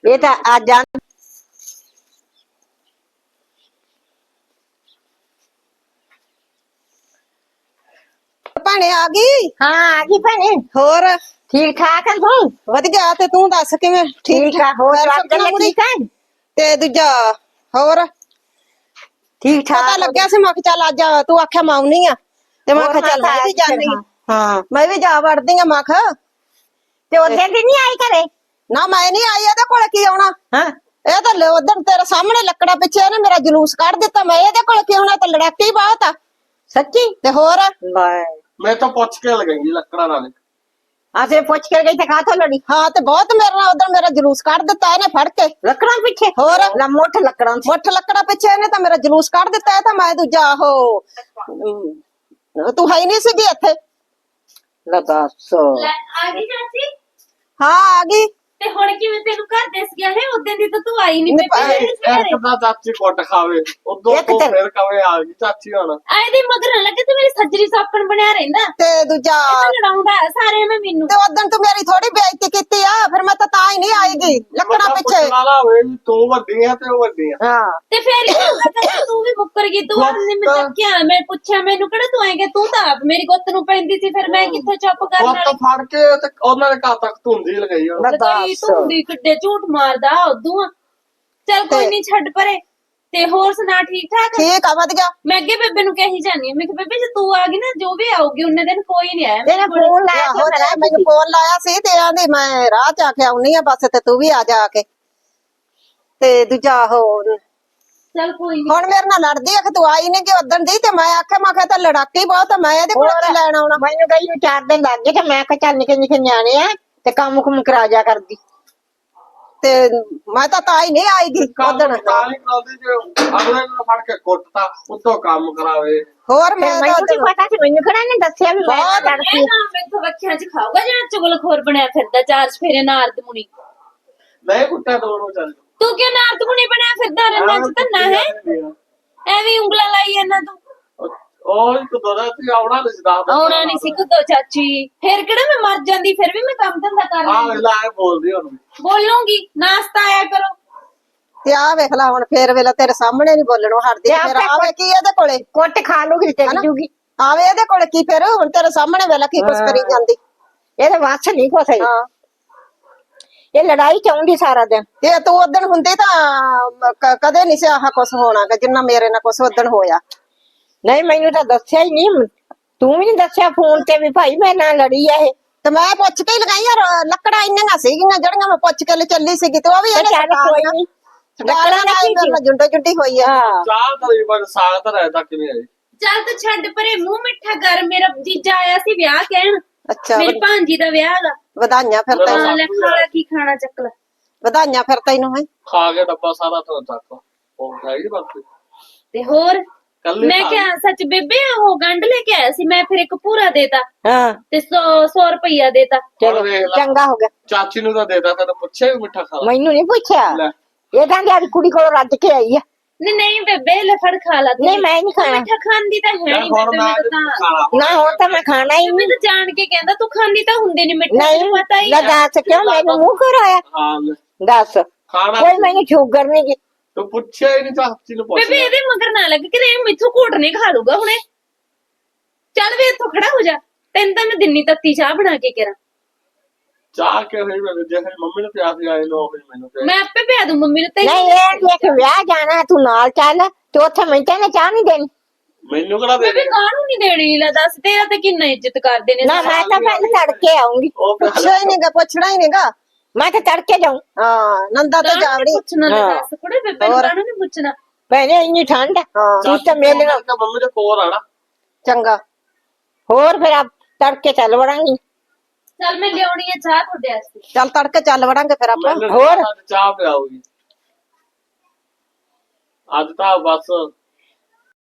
ਇਹ ਤਾਂ ਅੱਜ ਆ ਭੈਣੇ ਆ ਗਈ? ਹਾਂ ਆ ਗਈ ਭੈਣੇ। ਹੋਰ? ਠੀਕ ਠਾਕ ਹੈ ਤੂੰ? ਵਧੀਆ ਤੇ ਤੂੰ ਦੱਸ ਕਿਵੇਂ? ਠੀਕ ਆ ਹੋਰ ਕਿਵੇਂ ਲੱਗੀ ਹੈ ਤੇ ਦੂਜਾ ਹੋਰ? ਠੀਕ ਠਾਕ ਪਤਾ ਲੱਗਿਆ ਸੀ ਮੈਂ ਕਿਹਾ ਚੱਲ ਅੱਜ ਤੂੰ ਆਖਿਆ ਮਾਉਣੀ ਆ। ਤੇ ਮੈਂ ਕਿਹਾ ਚੱਲ ਮੈਂ ਵੀ ਜਾਣੀ ਹਾਂ। ਮੈਂ ਵੀ ਜਾ ਵੜਦੀ ਆ ਮੈਂ ਕਿਹਾ। ਤੇ ਉਹਦੇ ਦੀ ਨਹੀਂ ਆਈ ਘਰੇ? ਨਾ ਮੈਂ ਨਹੀਂ ਆਈ ਇਹਦੇ ਕੋਲ ਕੀ ਆਉਣਾ? ਹਾਂ। ਇਹ ਤਾਂ ਉਧਰ ਤੇਰੇ ਸਾਹਮਣੇ ਲੱਕੜਾ ਪਿੱਛੇ ਇਹਨੇ ਮੇਰਾ ਜਲੂਸ ਕੱਢ ਦਿੱਤਾ ਮੈਂ ਇਹਦੇ ਕੋਲ ਕੀ ਆਉਣਾ ਤਾਂ ਲੜਾਕੀ ਬਹੁਤ ਆ। ਸੱਚੀ? ਤੇ ਹੋਰ? ਲੈ। ਮੈਂ ਤਾਂ ਪੁੱਛ ਕੇ ਲਗਾਂਗੀ ਲੱਕੜਾਂ ਨਾਲ। ਆਸੇ ਪੁੱਛ ਕੇ ਗਈ ਤੇ ਕਾਹਤੋਂ ਲੜੀ ਹਾਂ ਤੇ ਬਹੁਤ ਮੇਰੇ ਨਾਲ ਉਧਰ ਮੇਰਾ ਜਲੂਸ ਕੱਢ ਦਿੱਤਾ ਇਹਨੇ ਫੜ ਕੇ। ਲੱਕੜਾਂ ਪਿੱਛੇ? ਹੋਰ? ਲੈ ਮੁੱਠ ਲੱਕੜਾਂ ਸੀ। ਮੁੱਠ ਲੱਕੜਾ ਪਿੱਛੇ ਇਹਨੇ ਤਾਂ ਮੇਰਾ ਜਲੂਸ ਕੱਢ ਦਿੱਤਾ ਇਹ ਤਾਂ ਮੈਂ ਦੂਜਾ ਉਹ ਅਮ, ਤੂੰ ਹੈ ਹੀ ਨਹੀਂ ਸੀਗੀ ਇੱਥੇ। ਲੈ ਦੱਸ। ਆ ਗਈ ਚਾਚੀ? ਹਾਂ ਆ ਗਈ। ਤੇ ਹੁਣ ਕਿਵੇਂ ਤੈਨੂੰ ਘਰ ਦਿਸ ਗਿਆ ਹੈ ਉਦੋਂ ਦੀ ਤਾਂ ਤੂੰ ਆਈ ਨਹੀਂ ਨਹੀਂ, ਬੇਬੇ ਇੱਕ ਤਾਂ ਚਾਚੀ ਕੁੱਟ ਖਾਵੇ ਉਦੋਂ ਇੱਕ ਤੋਂ ਤੇ- ਫਿਰ ਕਵੇ ਆ ਗਈ ਚਾਚੀ ਹੁਣ। ਆਏ ਦੇ ਮਗਰ ਨਾ ਲੱਗੇ ਤੇ ਮੇਰੀ ਸੱਜਰੀ ਸੌਕਣ ਬਣਿਆ ਰਹਿੰਦਾ। ਤੇ ਦੂਜਾ ਤਾਂ ਲੜਾਉਂਦਾ ਹੈ ਸਾਰਿਆਂ ਨੇ ਮੈਨੂੰ। ਤੇ ਉਦੋਂ ਤੂੰ ਮੇਰੀ ਥੋੜੀ ਬੇਇੱਜ਼ਤੀ ਕੀਤੀ ਆ ਫਿਰ ਮੈਂ ਤਾਂ ਤਾਂ ਹੀ ਨਹੀਂ ਆਏਗੀ ਲੱਕੜਾ ਪਿੱਛੇ। ਵਾਲਾ ਹੋਵੇ ਵੀ ਤੂੰ ਵੱਡੀ ਆ ਤੇ ਉਹ ਵੱਡੀ ਆ। ਹਾਂ। ਤੇ ਫੇਰ ਤੂੰ ਵੀ ਮੁੱਕਰ ਗਈ ਤੂੰ ਉਹਨੇ ਮੈਂ ਚੱਕਿਆ ਮੈਂ ਪੁੱਛਿਆ ਮੈਨੂੰ ਕਿਹੜਾ ਤੂੰ ਆਏਗਾ ਤੂੰ ਤਾਂ ਆਪ ਮੇਰੀ ਗੁੱਤ ਨੂੰ ਪੈਂਦੀ ਸੀ ਫਿਰ ਮੈਂ ਕਿੱਥੇ ਚੁੱਪ ਕਰਨ ਪੁੱਤ ਵਾਲੀ? ਫੜ ਕੇ ਤੇ ਉਹਨਾਂ ਦੇ ਘਰ ਤੱਕ ਧੁੰਦੀ ਲਗਾਈ ਲੈ ਲਗਾਈ ਕਿੱਡੇ ਝੂਠ ਮਾਰਦਾ ਉਦੋਂ ਚੱਲ ਕੋਈ ਨਹੀਂ ਛੱਡ ਪਰੇ। ਤੇ ਹੋਰ ਸੁਣਾ ਠੀਕ ਠਾਕ ਠੀਕ ਆ ਵਧੀਆ। ਮੈਂ ਅੱਗੇ ਬੇਬੇ ਨੂੰ ਕਹੀ ਜਾਨੀ ਆ ਮੈਂ ਕਿ ਬੇਬੇ ਜੇ ਤੂੰ ਆ ਗਈ ਨਾ ਜੋ ਵੀ ਆਊਗੀ ਉਹਨੇ ਦਿਨ ਕੋਈ ਨਹੀਂ ਆਇਆ। ਤੇਰੇ ਫੋਨ ਲਾਇਆ ਸੀ ਆਹੋ ਤੇ ਮੈਨੂੰ ਫੋਨ ਲਾਇਆ ਸੀ ਤੇ ਆਂਦੀ ਮੈਂ ਰਾਹ ਚ ਆ ਕੇ ਆਉਣੀ ਆ ਬਸ ਤੇ ਤੂੰ ਵੀ ਆ ਜਾ ਕੇ। ਤੇ ਦੂਜਾ ਹੋਰ। ਚੱਲ ਕੋਈ ਨਹੀਂ ਹੁਣ ਮੇਰੇ ਨਾਲ ਲੜਦੀ ਆ ਕਿ ਤੂੰ ਆਈ ਨਹੀਂ ਕਿ ਉਦੋਂ ਦੀ ਤੇ ਮੈਂ ਆਖਿਆ ਮੈਂ ਕਿਹਾ ਤਾਂ ਲੜਾਕੀ ਬਹੁਤ ਆ ਮੈਂ ਇਹਦੇ ਕੋਲ ਕੀ ਲੈਣ ਆਉਣਾ? ਮੈਨੂੰ ਨੂੰ ਚਾਰ ਦਿਨ ਲੱਗ ਗਏ ਤੇ ਮੈਂ ਕਿਹਾ ਚੱਲ ਨਿੱਕੇ ਨਿੱਕੇ ਨਿਆਣੇ ਆ ਤੇ ਕੰਮ ਕੁਮ ਕਰਾ ਜਾ ਕਰਦੀ। ਤੇ ਮੈਂ ਤਾਂ ਤਾਂ ਹੀ ਨਹੀਂ ਆਏਗੀ ਕੰਮ ਉਦੋਂ। ਕਾਲੀ ਕਰਾਉਂਦੀ ਜੇ ਅਗਲੇ ਨੂੰ ਫੜ ਕੇ ਕੁੱਟਤਾ ਉੱਤੋਂ ਕੰਮ ਕਰਾਵੇ। ਹੋਰ ਤੇ ਮੈਂ ਤਾਂ ਮੈਨੂੰ ਕੀ ਉਦੋਂ- ਪਤਾ ਸੀ ਮੈਨੂੰ ਕਿਹੜਾ ਨੇ ਦੱਸਿਆ ਵੀ ਮੈਂ ਬਹੁਤ ਨਾ ਮੈਨੂੰ ਅੱਖਾਂ 'ਚ ਖਾਊਗਾ ਜਿਹੜਾ ਚੁਗਲਖੋਰ ਬਣਿਆ ਫਿਰਦਾ ਚਾਰ ਸਫੇਰੇ ਨਾਰਦ ਮੁਨੀ। ਨਹੀਂ ਕੁੱਟਿਆ ਦੋਨੋਂ ਚੱਲ। ਤੂੰ ਕਿਉਂ ਨਾਰਦ ਮੁਨੀ ਬਣਿਆ ਫਿਰਦਾ ਰੰਨਾਂ 'ਚ ਧੰਨਾ ਹੈ। ਐਵੇਂ ਉਂਗਲਾਂ ਲਾਈ ਜਾਂਦਾ ਤੂੰ। ਉਹ ਇੱਕ ਦੋਦਾ ਤੇ ਆਉਣਾ ਨਹੀਂ ਸੀ ਦੱਸ ਆਉਣਾ ਨਹੀਂ ਸੀ ਕੁੱਦੋ ਚਾਚੀ। ਫਿਰ ਕਿਹੜਾ ਮੈਂ ਮਰ ਜਾਂਦੀ ਫਿਰ ਵੀ ਮੈਂ ਕੰਮ ਧੰਦਾ ਕਰ ਆ ਲੈਂਦੀ। ਵੇਲਾ ਇਹ ਬੋਲਦੀ ਹੁਣ। ਵੀ। ਬੋਲੂੰਗੀ ਨਾਸਤਾ ਆਇਆ ਕਰੋ। ਤੇ ਆ ਵੇਖ ਲੈ ਹੁਣ ਫੇਰ ਵੇਲਾ ਤੇਰੇ ਸਾਹਮਣੇ ਨਹੀਂ ਬੋਲਣੋਂ ਹਟਦੀ ਤੇ ਫਿਰ ਆਪੇ ਆਵੇ ਕੀ ਇਹਦੇ ਕੋਲੇ? ਕੁੱਟ ਖਾ ਲੂਗੀ ਤੇ ਹਨਾ? ਜੂਗੀ। ਆਵੇ ਇਹਦੇ ਕੋਲੇ ਕੀ ਫਿਰ? ਹੁਣ ਤੇਰੇ ਸਾਹਮਣੇ ਵੇਲਾ ਕੀ ਕੁਛ ਕਰੀ ਜਾਂਦੀ। ਇਹਦੇ ਵਾਸ ਨਹੀਂ ਕੋ ਸਹੀ ਹਾਂ। ਇਹ ਲੜਾਈ ਚਾਹੁੰਦੀ ਸਾਰਾ ਦਿਨ। ਤੇ ਤੂੰ ਉਦੋਂ ਹੁੰਦੀ ਤਾਂ ਕ- ਕਦੇ ਨਹੀਂ ਸੀ ਆਹ ਕੁਛ ਹੋਣਾ ਗਾ ਜਿੰਨਾ ਮੇਰੇ ਨਾਲ ਕੁਛ ਉਦੋਂ ਹੋਇਆ। ਨਹੀਂ ਮੈਨੂੰ ਤਾਂ ਦੱਸਿਆ ਹੀ ਨਹੀਂ। ਤੂੰ ਵੀ ਨਹੀਂ ਦੱਸਿਆ ਫੋਨ ਤੇ ਵੀ ਭਾਈ ਮੈਂ ਨਾਲ ਲੜੀ ਆ ਇਹ। ਤੇ ਮੈਂ ਪੁੱਛ ਕੇ ਹੀ ਲਗਾਈਆਂ ਰ- ਲੱਕੜਾਂ ਇੰਨੀਆਂ ਸੀਗੀਆਂ ਜਿਹੜੀਆਂ ਮੈਂ ਪੁੱਛ ਕੇ ਲੈ ਚੱਲੀ ਸੀਗੀ ਤੇ ਉਹ ਵੀ ਤੇ ਇਹਨੇ ਚੱਲ ਕੋਈ ਨਹੀਂ ਲੱਕੜਾਂ ਨਾਲ ਰੱਖੀ ਸੀ। ਜੁੰਡੋ ਜੁੰਡੀ ਹੋਈ ਆ। ਹਾਂ। ਚਾਹ ਤਾਂ ਹੀ ਬਸ ਸਾਗ ਤਾਂ ਰਹਿ ਤੱਕ ਨਹੀਂ ਆਈ ਚੱਲ ਤੂੰ ਛੱਡ ਪਰੇ ਮੂੰਹ ਮਿੱਠਾ ਕਰ। ਮੇਰਾ ਜੀਜਾ ਆਇਆ ਸੀ ਵਿਆਹ ਕਹਿਣ। ਅੱਛਾ ਮੇਰੀ ਭਾਂਜੀ ਦਾ ਵਿਆਹ ਹੈਗਾ ਵਧਾਈਆਂ ਫਿਰ ਹਾਂ ਤੈਨੂੰ ਲੈ ਖਾਲਾ ਕੀ ਖਾਣਾ ਚੱਕ ਲੈ। ਵਧਾਈਆਂ ਫਿਰ ਤੈਨੂੰ ਹੈ। ਖਾ ਕੇ ਡੱਬਾ ਸਾਰਾ ਤੋਂ ਤੱਕ ਉਹ ਖਾਈ ਬਸ ਤੇ ਹੋਰ? ਕੱਲੇ ਮੈਂ ਕਿਹਾ ਸੱਚ ਬੇਬੇ ਉਹ ਗੰਢ ਲੈ ਕੇ ਆਇਆ ਸੀ ਮੈਂ ਫਿਰ ਇੱਕ ਪੂਰਾ ਦੇਤਾ ਹਾਂ। ਤੇ 100 100 ਰੁਪਈਆ ਦੇਤਾ ਚਲੋ। ਚੰਗਾ ਹੋ ਗਿਆ। ਚਾਚੀ ਨੂੰ ਤਾਂ ਦੇਤਾ ਤੈਨੂੰ ਪੁੱਛਿਆ ਵੀ ਮਿੱਠਾ ਖਾ ਲਾ। ਮੈਨੂੰ ਨਹੀਂ ਪੁੱਛਿਆ। ਇਹ ਕਹਿੰਦੀ ਆਦੀ ਕੁੜੀ ਕੋਲ ਰੱਜ ਕੇ ਆਈ ਆ। ਨਹੀਂ ਨਹੀਂ ਬੇਬੇ ਲੈ ਫੜ ਖਾ ਲਾ ਤੂੰ। ਨਹੀਂ ਮੈਂ ਨਹੀਂ ਖਾਣਾ। ਮਿੱਠਾ ਖਾਂਦੀ ਤਾਂ ਹੈ ਨਹੀਂ ਮੈਂ ਮੈਨੂੰ ਤਾਂ ਖਾਣਾ ਨਾ ਹੁਣ ਤਾਂ ਮੈਂ ਖਾਣਾ ਹੀ ਮੈਂ ਨਹੀਂ। ਤਾਂ ਜਾਣ ਕੇ ਕਹਿੰਦਾ ਤੂੰ ਖਾਂਦੀ ਤਾਂ ਹੁੰਦੀ ਨਹੀਂ ਮਿੱਠਾ ਨਹੀਂ ਪਤਾ ਹੀ ਲੈ ਆ। ਦੱਸ ਕਿਉਂ ਮੈਨੂੰ ਮੂੰਹ ਕਰਾਇਆ ਹਾਂ ਦੱਸ। ਖਾਣਾ ਕੋਈ ਮੈਨੂੰ ਸ਼ੂਗਰ ਨਹੀਂ ਤੂੰ ਪੁੱਛਿਆ ਹੀ ਨਹੀਂ ਚਾਚੀ ਨੂੰ ਪੁੱਛ ਬੇਬੇ ਲਿਆ। ਇਹਦੇ ਮਗਰ ਨਾ ਲੱਗ ਕਿ ਇਹ ਮਿੱਥੋਂ ਘੋਟ ਨਹੀਂ ਖਾ ਲੂਗਾ ਹੁਣੇ। ਚੱਲ ਵੇ ਇੱਥੋਂ ਖੜਾ ਹੋ ਜਾ। ਤੈਨੂੰ ਤਾਂ ਮੈਂ ਦਿੰਨੀ ਤੱਤੀ ਚਾਹ ਬਣਾ ਕੇ ਕਰਾਂ। ਚਾਹ ਕੇ ਹੋਈ ਮੈਂ ਜੇ ਮੰਮੀ ਨੂੰ ਪਿਆਸ ਆਏ ਲੋ ਹੋਈ ਮੈਨੂੰ ਪਿਆ ਮੈਂ ਆਪੇ ਪਿਆ ਦੂੰ ਮੰਮੀ ਨੂੰ ਤੈਨੂੰ ਨਹੀਂ ਇਹ ਦੇਖ ਵਿਆਹ ਜਾਣਾ ਤੂੰ ਨਾਲ ਚੱਲ ਤੇ ਉੱਥੇ ਚਾਹ ਨਹੀਂ ਦੇਣੀ। ਮੈਨੂੰ ਕਿਹੜਾ ਦੇ ਬੇਬੇ ਕਾਹਨੂੰ ਨਹੀਂ ਦੇਣੀ? ਲੈ ਦੱਸ ਤੇਰਾ ਤਾਂ ਕਿੰਨਾ ਇੱਜ਼ਤ ਕਰਦੇ ਨੇ ਨਾ ਮੈਂ ਤਾਂ ਪਹਿਲਾਂ ਤੜਕੇ ਆਉਂਗੀ। ਉਹ ਫਿਰ ਪੁੱਛਿਆ ਹੀ ਨਹੀਂਗਾ ਪੁੱਛਣਾ ਹੀ ਨਹੀਂਗਾ ਮੈਂ ਤਾਂ ਤੜਕੇ ਜਾਉਂ ਹਾਂ ਨੰਦਾ ਤੇ ਜਾਵੜੀ ਪੁੱਛਣਾ ਲੈ ਹਾਂ। ਦੱਸ ਕੁੜੇ ਬੇਬੇ ਨੂੰ ਹੋਰ? ਕਾਹਨੂੰ ਨਹੀਂ ਪੁੱਛਣਾ। ਭੈਣੇ ਇੰਨੀ ਠੰਡ ਆ। ਤੂੰ ਤਾਂ ਮੇਰੇ ਨਾਲ ਮੰਮੀ ਦੇ ਕੋਲ ਆਣਾ। ਚੰਗਾ। ਹੋਰ ਫਿਰ ਆ ਤੜਕੇ ਚੱਲ ਵੜਾਂਗੀ। ਚੱਲ ਮੈਂ ਲਿਆਉਣੀ ਆ ਚਾਹ ਤੁਹਾਡੇ ਵਾਸਤੇ। ਚੱਲ ਤੜਕੇ ਚੱਲ ਵੜਾਂਗੇ ਫਿਰ ਆਪਾਂ। ਹੋਰ? ਚਾਹ ਪਿਆਉਗੀ। ਅੱਜ ਤਾਂ ਬਸ